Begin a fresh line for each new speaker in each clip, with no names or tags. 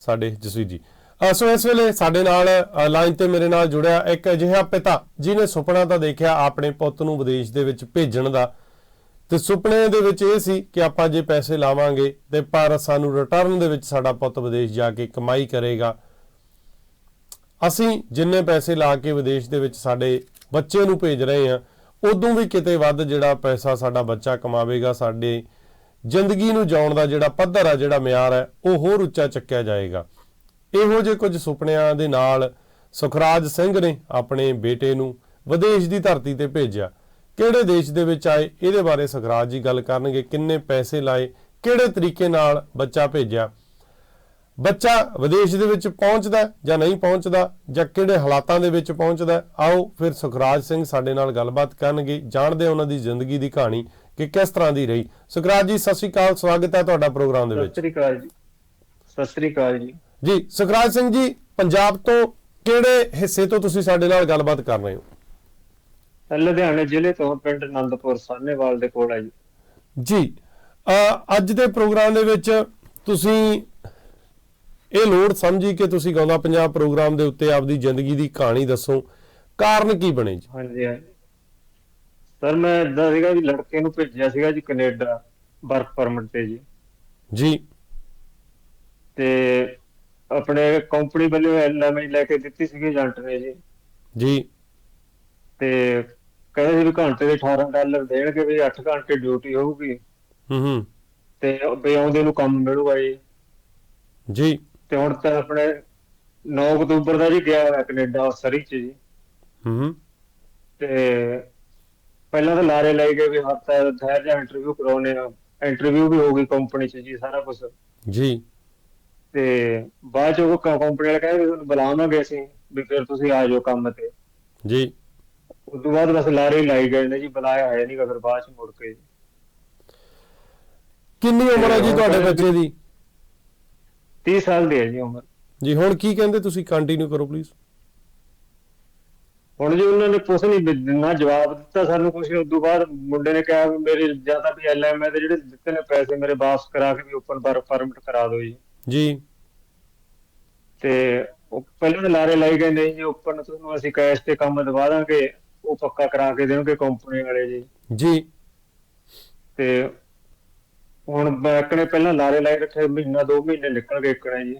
ਸਾਡੇ ਜਸਵੀਰ ਜੀ। ਸੋ ਇਸ ਵੇਲੇ ਸਾਡੇ ਨਾਲ ਲਾਈਨ ਤੇ ਮੇਰੇ ਨਾਲ ਜੁੜਿਆ ਇੱਕ ਅਜਿਹਾ ਪਿਤਾ ਜਿਨੇ ਸੁਪਨਾ ਤਾਂ ਦੇਖਿਆ ਆਪਣੇ ਪੁੱਤ ਨੂੰ ਵਿਦੇਸ਼ ਦੇ ਵਿੱਚ ਭੇਜਣ ਦਾ। ਤੇ ਸੁਪਨੇ ਦੇ ਵਿੱਚ ਇਹ ਸੀ ਕਿ ਆਪਾਂ ਜੇ ਪੈਸੇ ਲਾਵਾਂਗੇ ਤੇ ਪਰ ਸਾਨੂੰ ਰਿਟਰਨ ਦੇ ਵਿੱਚ ਸਾਡਾ ਪੁੱਤ ਵਿਦੇਸ਼ ਜਾ ਕੇ ਕਮਾਈ ਕਰੇਗਾ। ਅਸੀਂ ਜਿੰਨੇ ਪੈਸੇ ਲਾ ਕੇ ਵਿਦੇਸ਼ ਦੇ ਵਿੱਚ ਸਾਡੇ ਬੱਚੇ ਨੂੰ ਭੇਜ ਰਹੇ ਹਾਂ, ਉਦੋਂ ਵੀ ਕਿਤੇ ਵੱਧ ਜਿਹੜਾ ਪੈਸਾ ਸਾਡਾ ਬੱਚਾ ਕਮਾਵੇਗਾ ਸਾਡੇ ਜ਼ਿੰਦਗੀ ਨੂੰ ਜਿਉਣ ਦਾ ਜਿਹੜਾ ਪੱਧਰ ਆ, ਜਿਹੜਾ ਮਿਆਰ ਹੈ, ਉਹ ਹੋਰ ਉੱਚਾ ਚੱਕਿਆ ਜਾਏਗਾ। ਇਹੋ ਜਿਹੇ ਕੁਝ ਸੁਪਨਿਆਂ ਦੇ ਨਾਲ ਸੁਖਰਾਜ ਸਿੰਘ ਨੇ ਆਪਣੇ ਬੇਟੇ ਨੂੰ ਵਿਦੇਸ਼ ਦੀ ਧਰਤੀ ਤੇ ਭੇਜਿਆ। ਕਿਹੜੇ ਦੇਸ਼ ਦੇ ਵਿੱਚ ਆਏ, ਇਹਦੇ ਬਾਰੇ ਸੁਖਰਾਜ ਜੀ ਗੱਲ ਕਰਨਗੇ, ਕਿੰਨੇ ਪੈਸੇ ਲਾਏ, ਕਿਹੜੇ ਤਰੀਕੇ ਨਾਲ ਬੱਚਾ ਭੇਜਿਆ। ਬੱਚਾ ਵਿਦੇਸ਼ ਦੇ ਵਿੱਚ ਪਹੁੰਚਦਾ ਜਾਂ ਨਹੀਂ ਪਹੁੰਚਦਾ, ਜਾਂ ਕਿਹੜੇ ਹਾਲਾਤਾਂ ਦੇ ਵਿੱਚ ਪਹੁੰਚਦਾ, ਆਓ ਫਿਰ ਸੁਖਰਾਜ ਸਿੰਘ ਸਾਡੇ ਨਾਲ ਗੱਲਬਾਤ ਕਰਨਗੇ, ਜਾਣਦੇ ਉਹਨਾਂ ਦੀ ਜ਼ਿੰਦਗੀ ਦੀ ਕਹਾਣੀ। ਕਿ ਕਿਸ ਤਰ੍ਹਾਂ ਦੀ ਰਹੀ? ਸੁਖਰਾਜ ਜੀ ਸਤਿ ਸ਼੍ਰੀ ਅਕਾਲ ਸਵਾਗਤ ਹੈ ਤੁਹਾਡਾ ਪ੍ਰੋਗਰਾਮ ਦੇ
ਸਤਿ
ਵਿੱਚ
ਸ੍ਰੀ ਅਕਾਲ ਜੀ। ਸਤਿ ਸ੍ਰੀ ਅਕਾਲ ਜੀ।
ਜੀ ਸੁਖਰਾਜ ਸਿੰਘ ਜੀ ਪੰਜਾਬ ਤੋਂ ਕਿਹੜੇ ਹਿੱਸੇ ਤੋਂ ਤੁਸੀਂ ਸਾਡੇ ਨਾਲ ਗੱਲਬਾਤ ਕਰ ਰਹੇ ਹੋ?
ਲੁਧਿਆਣੇ ਜ਼ਿਲ੍ਹੇ ਤੋਂ ਪਿੰਡ ਆਨੰਦਪੁਰ ਸਾਹਨੇਵਾਲ ਦੇ ਕੋਲ ਹੈ ਜੀ।
ਜੀ ਅ, ਅੱਜ ਦੇ ਪ੍ਰੋਗਰਾਮ ਦੇ ਵਿੱਚ ਤੁਸੀਂ ਇਹ ਲੋੜ ਸਮਝੀ ਕਿ ਤੁਸੀਂ ਗਾਉਂਦਾ ਪੰਜਾਬ ਪ੍ਰੋਗਰਾਮ ਦੇ ਉੱਤੇ ਆਪਦੀ ਜ਼ਿੰਦਗੀ ਦੀ ਕਹਾਣੀ ਦੱਸੋ। ਕਾਰਨ ਕੀ ਬਣੇ ਜੀ?
ਹਾਂਜੀ ਹਾਂਜੀ। ਸਰ ਮੈਂ ਇਦਾਂ ਸੀਗਾ ਜੀ ਲੜਕੇ ਨੂੰ ਭੇਜਿਆ ਸੀਗਾ ਜੀ ਕੈਨੇਡਾ ਵਰਕ ਪਰਮਿਟ ਤੇ ਜੀ।
ਜੀ।
ਤੇ ਆਪਣੇ ਕੰਪਨੀ ਵੱਲੋਂ ਐਲਐਮਆਈ ਲੈ ਕੇ ਦਿੱਤੀ ਸੀਗੀ ਏਜੰਟ ਨੇ ਜੀ।
ਜੀ।
ਤੇ ਕਹਿੰਦੇ ਸੀ ਵੀ ਘੰਟੇ ਦੇ 18 ਡਾਲਰ ਦੇਣਗੇ ਵੀ 8 ਘੰਟੇ ਡਿਊਟੀ ਹੋਊਗੀ।
ਹੂੰ ਹੂੰ।
ਤੇ ਵੀ ਆਉਂਦੇ ਨੂੰ ਕੰਮ ਮਿਲੂਗਾ ਜੀ।
ਜੀ।
ਤੇ ਹੁਣ ਤਾਂ ਆਪਣੇ 9 ਅਕਤੂਬਰ ਦਾ ਜੀ ਗਿਆ ਹੋਇਆ ਕੈਨੇਡਾ ਸਰੀ ਚ ਜੀ।
ਹੂੰ ਹੂੰ।
ਤੇ ਪਹਿਲਾਂ ਤਾਂ ਲਾਰੇ ਲਾਈ ਗਏ ਵੀ ਹਫਤਾ ਠਹਿਰ ਜਾ ਇੰਟਰਵਿਊ ਕਰਾਉਣੇ ਆ ਇੰਟਰਵਿਊ ਵੀ ਹੋ ਗਈ ਕੰਪਨੀ ਚ ਜੀ ਸਾਰਾ ਕੁਝ
ਜੀ।
ਤੇ ਬਾਅਦ ਚ ਉਹ ਕੰਪਨੀ ਵਾਲੇ ਕਹਿੰਦੇ ਤੁਹਾਨੂੰ ਬੁਲਾਵਾਂਗੇ ਅਸੀਂ ਵੀ ਫਿਰ ਤੁਸੀਂ ਆ ਜਾਓ ਕੰਮ ਤੇ।
ਜੀ।
ਉਸ ਤੋਂ ਬਾਅਦ ਬਸ ਲਾਰੇ ਹੀ ਲਾਈ ਗਏ ਨੇ ਜੀ ਬੁਲਾਇਆ ਹੈ ਨਹੀਂ ਫਿਰ ਬਾਅਦ ਚ ਮੁੜ ਕੇ।
ਕਿੰਨੀ ਉਮਰ ਹੈ ਜੀ ਤੁਹਾਡੇ ਬੱਚੇ ਦੀ?
30 ਸਾਲ ਦੀ ਹੈ ਜੀ ਉਮਰ।
ਜੀ ਹੁਣ ਕੀ ਕਹਿੰਦੇ ਤੁਸੀਂ? ਕੰਟੀਨਿਊ ਕਰੋ ਪਲੀਜ਼
ਹੁਣ ਜੀ ਉਹਨਾਂ ਨੇ ਕੁਛ ਨਹੀਂ ਨਾ ਜਵਾਬ ਦਿੱਤਾ ਸਾਨੂੰ ਕੁਛ ਉਸ ਤੋਂ ਬਾਅਦ ਮੁੰਡੇ ਨੇ ਕਿਹਾ ਮੇਰੇ ਜ਼ਿਆਦਾ ਵੀ ਐਲਐਮਏ ਦੇ ਜਿਹੜੇ ਦਿੱਤੇ ਨੇ ਪੈਸੇ ਮੇਰੇ ਵਾਪਸ ਕਰਾ ਕੇ ਵੀ ਓਪਨ ਵਰਕ ਪਰਮਿਟ ਕਰਾ ਦਿਓ ਜੀ।
ਜੀ।
ਤੇ ਉਹ ਪਹਿਲਾਂ ਤਾਂ ਲਾਰੇ ਲਾਈ ਗਏ ਨਹੀਂ ਜੀ ਓਪਨ ਤੁਹਾਨੂੰ ਅਸੀਂ ਕੈਸ਼ ਤੇ ਕੰਮ ਦਵਾ ਦਾਂਗੇ ਉਹ ਪੱਕਾ ਕਰਾ ਕੇ ਦੇਣਗੇ ਕੰਪਨੀ ਵਾਲੇ ਜੀ।
ਜੀ।
ਤੇ ਹੁਣ ਬੈਂਕ ਨੇ ਪਹਿਲਾਂ ਲਾਰੇ ਲਾਏ ਰੱਖੇ ਮਹੀਨਾ ਦੋ ਮਹੀਨੇ ਨਿਕਲ ਗਏ ਇੱਕਣੇ ਜੀ।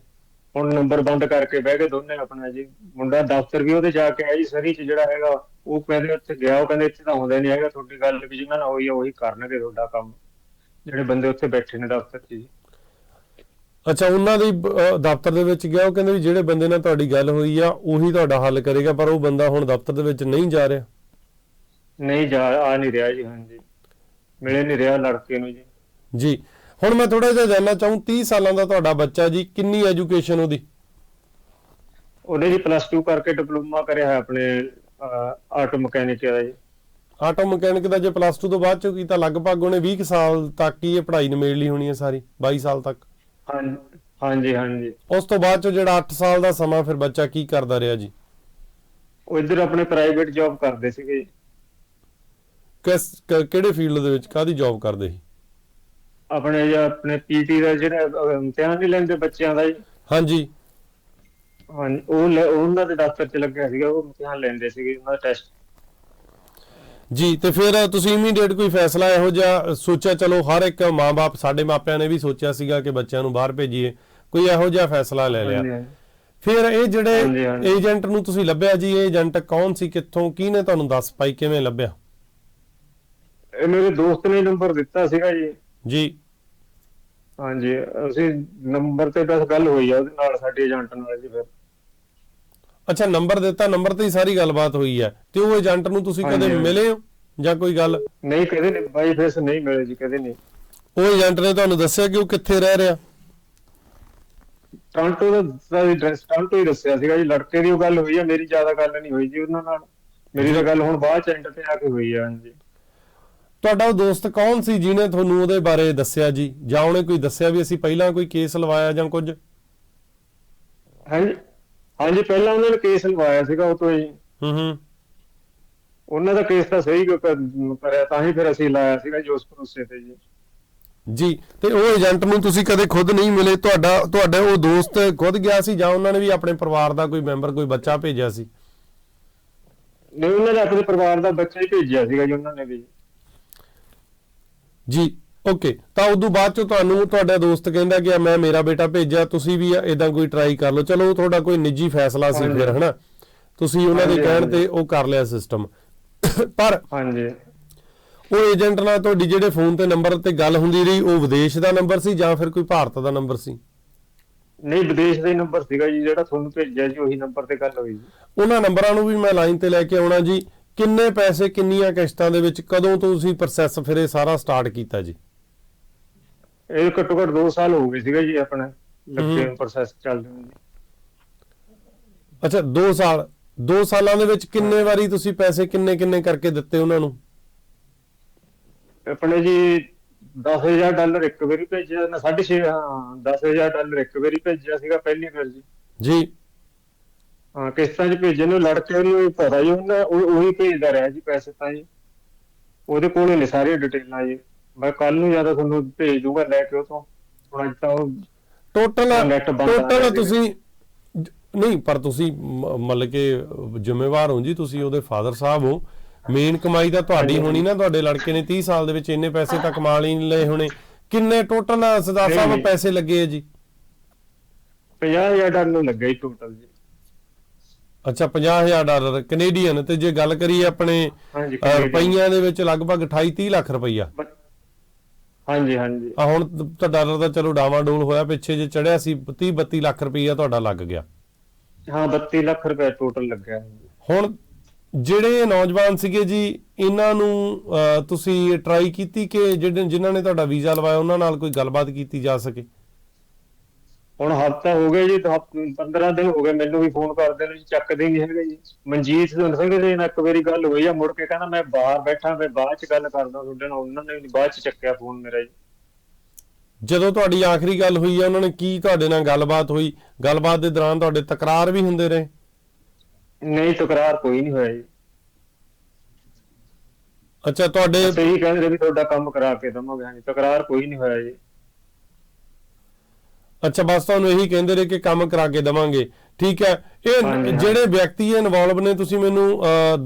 ਹੁਣ ਨੰਬਰ ਬੰਦ ਕਰਕੇ ਬਹਿ ਗਏ ਦੋਨੇ ਆਪਣਾ ਜੀ। ਮੁੰਡਾ ਦਫ਼ਤਰ ਵੀ ਉਹਦੇ ਜਾ ਕੇ ਆਇਆ ਜੀ ਸਰੀ ਚ ਜਿਹੜਾ ਹੈਗਾ ਉਹ ਕਹਿੰਦੇ ਉੱਥੇ ਗਿਆ ਉਹ ਕਹਿੰਦੇ ਇੱਥੇ ਤਾਂ ਹੁੰਦਾ ਨਹੀਂ ਹੈਗਾ। ਤੁਹਾਡੀ ਗੱਲ ਵੀ ਜਿਨ੍ਹਾਂ ਨਾਲ ਹੋਈ ਆ ਉਹੀ ਕਰਨਗੇ ਤੁਹਾਡਾ ਕੰਮ। ਜਿਹੜੇ ਬੰਦੇ ਉੱਥੇ ਬੈਠੇ ਨੇ ਦਫ਼ਤਰ 'ਚ ਜੀ।
ਅੱਛਾ ਉਹਨਾਂ ਦੀ ਦਫ਼ਤਰ ਦੇ ਵਿੱਚ ਗਿਆ ਉਹ ਕਹਿੰਦੇ ਵੀ ਜਿਹੜੇ ਬੰਦੇ ਨਾਲ ਤੁਹਾਡੀ ਗੱਲ ਹੋਈ ਆ ਉਹੀ ਤੁਹਾਡਾ ਹੱਲ ਕਰੇਗਾ ਪਰ ਉਹ ਬੰਦਾ ਹੁਣ ਦਫ਼ਤਰ ਦੇ ਵਿੱਚ ਨਹੀਂ ਜਾ ਰਿਹਾ।
ਨਹੀਂ ਜਾ ਆ ਨਹੀਂ ਰਿਹਾ ਜੀ ਹਾਂਜੀ। ਮਿਲੇ ਨਹੀਂ ਰਿਹਾ ਲੜਕੇ ਨੂੰ ਜੀ।
ਜੀ। ਹੁਣ ਮੈਂ ਥੋੜਾ ਜਿਹਾ ਜਾਨਣਾ ਚਾਹੂੰ 30 ਸਾਲਾਂ ਦਾ ਤੁਹਾਡਾ ਬੱਚਾ ਜੀ ਕਿੰਨੀ ਐਜੂਕੇਸ਼ਨ ਉਹਦੀ?
ਉਹਨੇ ਜੀ ਪਲੱਸ 2 ਕਰਕੇ ਡਿਪਲੋਮਾ ਕਰਿਆ ਹੈ ਆਪਣੇ ਆਟੋ ਮਕੈਨਿਕ ਦਾ ਜੀ।
ਆਟੋ ਮਕੈਨਿਕ ਦਾ ਜੇ ਪਲੱਸ 2 ਤੋਂ ਬਾਅਦ ਚ ਕੀਤਾ ਲਗਭਗ ਉਹਨੇ 20 ਕੁ ਸਾਲ ਤੱਕ ਹੀ ਇਹ ਪੜ੍ਹਾਈ ਨਿਮੇੜ ਲਈ ਹੋਣੀ ਹੈ ਸਾਰੀ 22 ਸਾਲ ਤੱਕ।
ਹਾਂਜੀ ਹਾਂਜੀ।
ਉਸ ਤੋਂ ਬਾਅਦ ਚ ਜਿਹੜਾ 8 ਸਾਲ ਦਾ ਸਮਾਂ ਫਿਰ ਬੱਚਾ ਕੀ ਕਰਦਾ ਰਿਹਾ ਜੀ?
ਉਹ ਇੱਧਰ ਆਪਣੇ ਪ੍ਰਾਈਵੇਟ ਜੌਬ ਕਰਦੇ ਸੀਗੇ।
ਕਿਸ ਕਿਹੜੇ ਫੀਲਡ ਦੇ ਵਿੱਚ ਕਾਦੀ ਜੌਬ ਕਰਦੇ ਸੀ?
ਆਪਣੇ ਜਾਂ ਆਪਣੇ ਪੀਟੀ ਦਾ ਜਿਹੜਾ ਇਮਤਿਹਾਨ ਨਹੀਂ ਲੈਂਦੇ ਬੱਚਿਆਂ ਦਾ ਜੀ।
ਹਾਂਜੀ।
ਉਹ ਲੈ- ਉਹਨਾਂ ਦੇ ਦਫ਼ਤਰ 'ਚ ਲੱਗਿਆ ਸੀਗਾ ਉਹ ਇਮਤਿਹਾਨ ਲੈਂਦੇ ਸੀਗੇ ਉਹਨਾਂ ਦਾ ਟੈਸਟ
ਜੀ ਤੇ ਫਿਰ ਤੁਸੀਂ ਇਮੀਡੀਏਟ ਕੋਈ ਫੈਸਲਾ ਇਹੋ ਜਿਹਾ ਸੋਚਿਆ ਚਲੋ ਹਰ ਇੱਕ ਮਾਂ-ਬਾਪ ਸਾਡੇ ਮਾਪਿਆਂ ਨੇ ਵੀ ਸੋਚਿਆ ਸੀਗਾ ਕਿ ਬੱਚਿਆਂ ਨੂੰ ਬਾਹਰ ਭੇਜੀਏ ਕੋਈ ਇਹੋ ਜਿਹਾ ਫੈਸਲਾ ਲੈ ਲਿਆ। ਫਿਰ ਇਹ ਜਿਹੜੇ
ਹਾਂਜੀ, ਹਾਂਜੀ।
ਏਜੰਟ ਨੂੰ ਤੁਸੀਂ ਲੱਭਿਆ ਜੀ ਇਹ ਏਜੰਟ ਕੌਣ ਸੀ ਕਿੱਥੋਂ ਕਿਹਨੇ ਤੁਹਾਨੂੰ ਦੱਸ ਪਾਈ ਕਿਵੇਂ ਲੱਭਿਆ?
ਇਹ ਮੇਰੇ ਦੋਸਤ ਨੇ ਨੰਬਰ ਦਿੱਤਾ ਸੀਗਾ ਜੀ।
ਜੀ।
ਹਾਂਜੀ ਅਸੀਂ ਨੰਬਰ ਤੇ ਬਸ ਗੱਲ ਹੋਈ ਆ ਉਹਦੇ ਨਾਲ ਸਾਡੇ ਏਜੰਟ ਨਾਲ ਜੀ ਫਿਰ।
ਅੱਛਾ ਨੰਬਰ ਦਿੱਤਾ ਨੰਬਰ ਤੇ ਹੀ ਸਾਰੀ ਗੱਲਬਾਤ ਹੋਈ ਹੈ ਤੇ ਉਹ ਏਜੰਟ ਨੂੰ ਤੁਸੀਂ ਕਦੇ
ਹਾਂਜੀ।
ਮਿਲੇ ਹੋ? ਜਾਂ ਕੋਈ ਗੱਲ?
ਨਹੀਂ ਕਦੇ ਨਹੀਂ। ਬਾਈ ਫੇਸ ਨਹੀਂ ਮਿਲੇ ਜੀ ਕਦੇ ਨਹੀਂ।
ਉਹ ਏਜੰਟ ਨੇ ਤੁਹਾਨੂੰ ਦੱਸਿਆ ਕਿ ਉਹ ਕਿੱਥੇ ਰਹਿ ਰਿਹਾ?
ਟ੍ਰਾਂਟੋ ਦਾ ਦਾ ਐਡਰੈਸ ਟ੍ਰਾਂਟੋ ਹੀ ਦੱਸਿਆ ਸੀਗਾ ਜੀ। ਲੜਕੇ ਦੀ ਉਹ ਗੱਲ ਹੋਈ ਆ ਮੇਰੀ ਜ਼ਿਆਦਾ ਗੱਲ ਨਹੀਂ ਹੋਈ ਜੀ ਉਹਨਾਂ ਨਾਲ। ਮੇਰੀ ਤਾਂ ਗੱਲ ਹੁਣ ਬਾਅਦ ਚ ਐਂਡ ਤੇ ਆ ਕੇ ਹੋਈ ਆ ਹਾਂਜੀ।
ਤੁਹਾਡਾ ਉਹ ਦੋਸਤ ਕੌਣ ਸੀ ਜਿਹਨੇ ਤੁਹਾਨੂੰ ਉਹਦੇ ਬਾਰੇ ਦੱਸਿਆ ਜੀ? ਜਾਂ ਉਹਨੇ ਕੋਈ ਦੱਸਿਆ ਵੀ ਅਸੀਂ ਪਹਿਲਾਂ ਕੋਈ ਕੇਸ ਲਵਾਇਆ ਜਾਂ ਕੁਝ?
ਹਾਂਜੀ ਹਾਂਜੀ ਪਹਿਲਾਂ ਉਹਨਾਂ ਨੇ ਕੇਸ ਲਵਾਇਆ ਸੀਗਾ ਉਹ ਤੋਂ ਜੀ
ਹੂੰ ਹੂੰ।
ਉਹਨਾਂ ਦਾ ਕੇਸ ਤਾਂ ਸਹੀ ਕਰਿਆ ਤਾਂ ਹੀ ਫਿਰ ਅਸੀਂ ਲਾਇਆ ਸੀਗਾ ਜੀ ਉਸ ਭਰੋਸੇ ਤੇ ਜੀ।
ਜੀ ਤੇ ਉਹ ਏਜੰਟ ਨੂੰ ਤੁਸੀਂ ਕਦੇ ਖੁਦ ਨਹੀਂ ਮਿਲੇ ਤੁਹਾਡਾ ਤੁਹਾਡਾ ਉਹ ਦੋਸਤ ਖੁਦ ਗਿਆ ਸੀ ਜਾਂ ਉਹਨਾਂ ਨੇ ਵੀ ਆਪਣੇ ਪਰਿਵਾਰ ਦਾ ਕੋਈ ਮੈਂਬਰ ਕੋਈ ਬੱਚਾ ਭੇਜਿਆ ਸੀ?
ਨਹੀਂ ਉਹਨਾਂ ਨੇ ਆਪਣੇ ਪਰਿਵਾਰ ਦਾ ਬੱਚਾ ਹੀ ਭੇਜਿਆ ਸੀਗਾ ਜੀ ਉਹਨਾਂ ਨੇ ਵੀ।
ਜੀ ਓਕੇ ਤਾਂ ਉਦੋਂ ਬਾਅਦ ਚ ਤੁਹਾਨੂੰ ਤੁਹਾਡਾ ਦੋਸਤ ਕਹਿੰਦਾ ਕਿ ਮੈਂ ਮੇਰਾ ਬੇਟਾ ਭੇਜਿਆ ਤੁਸੀਂ ਵੀ ਇਦਾਂ ਕੋਈ ਟਰਾਈ ਕਰ ਲਓ। ਚਲੋ ਤੁਹਾਡਾ ਕੋਈ ਨਿੱਜੀ ਫੈਸਲਾ ਸੀ। ਫਿਰ ਹਨਾ? ਤੁਸੀਂ ਉਹਨਾਂ ਦੇ ਕਹਿਣ। ਤੇ ਉਹ ਕਰ ਲਿਆ ਸਿਸਟਮ ਪਰ
ਹਾਂਜੀ।
ਉਹ ਏਜੰਟ ਨਾਲ ਤੁਹਾਡੀ ਜਿਹੜੇ ਫੋਨ ਤੇ ਨੰਬਰ ਤੇ ਗੱਲ ਹੁੰਦੀ ਰਹੀ ਉਹ ਵਿਦੇਸ਼ ਦਾ ਨੰਬਰ ਸੀ ਜਾਂ ਫਿਰ ਕੋਈ ਭਾਰਤ ਦਾ ਨੰਬਰ ਸੀ?
ਨਹੀਂ ਵਿਦੇਸ਼ ਦਾ ਹੀ ਨੰਬਰ ਸੀਗਾ ਜੀ ਜਿਹੜਾ ਤੁਹਾਨੂੰ ਭੇਜਿਆ ਜੀ ਉਹੀ ਨੰਬਰ ਤੇ ਗੱਲ ਹੋਈ ਜੀ।
ਉਹਨਾਂ ਨੰਬਰਾਂ ਨੂੰ ਵੀ ਮੈਂ ਲਾਈਨ ਤੇ ਲੈ ਕੇ ਆਉਣਾ ਜੀ। ਕਿੰਨੇ ਪੈਸੇ ਕਿੰਨੀਆਂ ਕਿਸ਼ਤਾਂ ਦੇ ਵਿੱਚ ਕਦੋਂ ਤੋਂ ਤੁਸੀਂ ਪ੍ਰੋਸੈਸ ਫਿਰ ਇਹ ਸਾਰਾ ਸਟਾਰਟ ਕੀਤਾ ਜੀ?
ਇਹ ਘੱਟੋ ਘੱਟ 2 ਸਾਲ ਹੋ ਗਏ ਸੀਗਾ ਜੀ ਆਪਣਾ ਲੱਗੇ। ਪ੍ਰੋਸੈਸ ਚੱਲਦੇ ਨੂੰ
ਅੱਛਾ 2 ਸਾਲ 2 ਸਾਲਾਂ ਦੇ ਵਿੱਚ ਕਿੰਨੇ ਵਾਰੀ ਤੁਸੀਂ ਪੈਸੇ ਕਿੰਨੇ ਕਿੰਨੇ ਕਰਕੇ ਦਿੱਤੇ ਉਹਨਾਂ ਨੂੰ?
ਆਪਣੇ ਜੀ 10000 ਡਾਲਰ ਇੱਕ ਵਾਰੀ ਭੇਜਿਆ ਨਾ 6.5 ਹਾਂ 10000 ਡਾਲਰ ਇੱਕ ਵਾਰੀ ਭੇਜਿਆ ਸੀਗਾ ਪਹਿਲੀ ਵਾਰ ਜੀ।
ਜੀ।
ਹਾਂ ਕਿਸ਼ਤਾਂ 'ਚ ਭੇਜੇ ਨੂੰ ਲੜਕੇ ਨੂੰ ਵੀ ਪਤਾ ਜੀ ਉਹਨਾਂ ਉਹ ਉਹੀ ਭੇਜਦਾ ਰਿਹਾ ਜੀ ਪੈਸੇ ਤਾਂ ਜੀ। ਉਹਦੇ ਕੋਲੇ ਨੇ ਸਾਰੀਆਂ ਡਿਟੇਲਾਂ ਜੀ। ਮੈਂ ਕੱਲ ਨੂੰ ਜ਼ਿਆਦਾ ਤੁਹਾਨੂੰ ਭੇਜ ਦੂੰਗਾ ਲੈ ਕੇ ਉਹ ਤੋਂ ਹੁਣ ਅੱਜ ਤਾਂ ਉਹ
ਟੋਟਲ
ਨੈੱਟ ਬੰਦ ਆ ਰਿਹਾ
ਟੋਟਲ। ਤੁਸੀਂ ਜ- ਨਹੀਂ ਪਰ ਤੁਸੀਂ ਮ- ਮਤਲਬ ਕਿ ਜ਼ਿੰਮੇਵਾਰ ਹੋ ਜੀ ਤੁਸੀਂ ਉਹਦੇ ਫਾਦਰ ਸਾਹਿਬ ਹੋ। ਮੇਨ ਕਮਾਈ ਤਾਂ ਤੁਹਾਡੀ। ਹੋਣੀ ਨਾ ਤੁਹਾਡੇ ਲੜਕੇ ਨੇ 30 ਸਾਲ ਦੇ ਵਿੱਚ ਇੰਨੇ ਪੈਸੇ ਤਾਂ ਕਮਾ ਲਈ ਲਏ ਹੋਣੇ। ਕਿੰਨੇ ਟੋਟਲ ਸਰਦਾਰ
ਨਹੀਂ,
ਸਾਹਿਬ
ਨਹੀਂ।
ਪੈਸੇ ਲੱਗੇ ਆ ਜੀ?
50000 ਡਾਲਰ ਲੱਗਾ ਜੀ ਟੋਟਲ ਜੀ।
ਅੱਛਾ 50000 ਡਾਲਰ ਕੈਨੇਡੀਅਨ ਤੇ ਜੇ ਗੱਲ ਕਰੀਏ ਆਪਣੇ
ਹਾਂਜੀ
ਰੁਪਈਆਂ ਦੇ ਵਿੱਚ ਲਗਭਗ 28 30 ਲੱਖ ਰੁਪਈਆ।
ਹਾਂਜੀ ਹਾਂਜੀ।
ਆ ਹੁਣ ਤਾਂ ਡਾਲਰ ਦਾ ਚਲੋ ਡਾਵਾਡੋਲ ਹੋਇਆ ਪਿੱਛੇ ਜੇ ਚੜਿਆ ਸੀ 30 32 ਲੱਖ ਰੁਪਈਆ ਤੁਹਾਡਾ ਲੱਗ ਗਿਆ।
ਹਾਂ 32 ਲੱਖ ਰੁਪਏ ਟੋਟਲ ਲੱਗਿਆ।
ਹੁਣ ਜਿਹੜੇ ਨੌਜਵਾਨ ਸੀਗੇ ਜੀ ਇਹਨਾਂ ਨੂੰ ਤੁਸੀਂ ਟਰਾਈ ਕੀਤੀ ਕਿ ਜਿਹੜੇ ਜਿਨ੍ਹਾਂ ਨੇ ਤੁਹਾਡਾ ਵੀਜ਼ਾ ਲਵਾਇਆ ਉਹਨਾਂ ਨਾਲ ਕੋਈ ਗੱਲਬਾਤ ਕੀਤੀ ਜਾ ਸਕੇ?
ਹੁਣ ਹਫਤਾ ਹੋ ਗਿਆ ਜੀ ਤਾਂ 15 ਦਿਨ ਹੋ ਗਏ ਮੈਨੂੰ ਵੀ ਫੋਨ ਕਰਦੇ ਨੇ ਜੀ ਚੱਕਦੇ ਨਹੀਂ ਹੈਗੇ ਜੀ। ਮਨਜੀਤ ਸਿੰਘ ਸਿੰਘ ਦੇ ਨਾਲ ਇੱਕ ਵਾਰੀ ਗੱਲ ਹੋਈ ਆ ਮੁੜ ਕੇ ਕਹਿੰਦਾ ਮੈਂ ਬਾਹਰ ਬੈਠਾ ਮੈਂ ਬਾਅਦ ਚ ਗੱਲ ਕਰਦਾ ਤੁਹਾਡੇ ਨਾਲ ਉਹਨਾਂ ਨੇ ਵੀ ਬਾਅਦ ਚ ਚੱਕਿਆ ਫੋਨ ਮੇਰਾ ਜੀ।
ਜਦੋਂ ਤੁਹਾਡੀ ਆਖਰੀ ਗੱਲ ਹੋਈ ਹੈ ਉਹਨਾਂ ਨੇ ਕੀ ਤੁਹਾਡੇ ਨਾਲ ਗੱਲਬਾਤ ਹੋਈ? ਗੱਲਬਾਤ ਦੇ ਦੌਰਾਨ ਤੁਹਾਡੇ ਤਕਰਾਰ ਵੀ ਹੁੰਦੇ ਰਹੇ?
ਨਹੀਂ ਤਕਰਾਰ ਕੋਈ ਨਹੀਂ ਹੋਇਆ ਜੀ।
ਅੱਛਾ ਤੁਹਾਡੇ
ਸਹੀ ਕਹਿੰਦੇ ਵੀ ਤੁਹਾਡਾ ਕੰਮ ਕਰਾ ਕੇ ਦਵਾਂਗੇ ਹਾਂਜੀ ਤਕਰਾਰ ਕੋਈ ਨਹੀਂ ਹੋਇਆ ਜੀ।
ਅੱਛਾ ਬਸ ਤੁਹਾਨੂੰ ਇਹੀ ਕਹਿੰਦੇ ਰਹੇ ਕਿ ਕੰਮ ਕਰਾ ਕੇ ਦਵਾਂਗੇ। ਠੀਕ ਹੈ? ਇਹ ਜਿਹੜੇ ਵਿਅਕਤੀ ਇਨਵੋਲਵ ਨੇ ਤੁਸੀਂ ਮੈਨੂੰ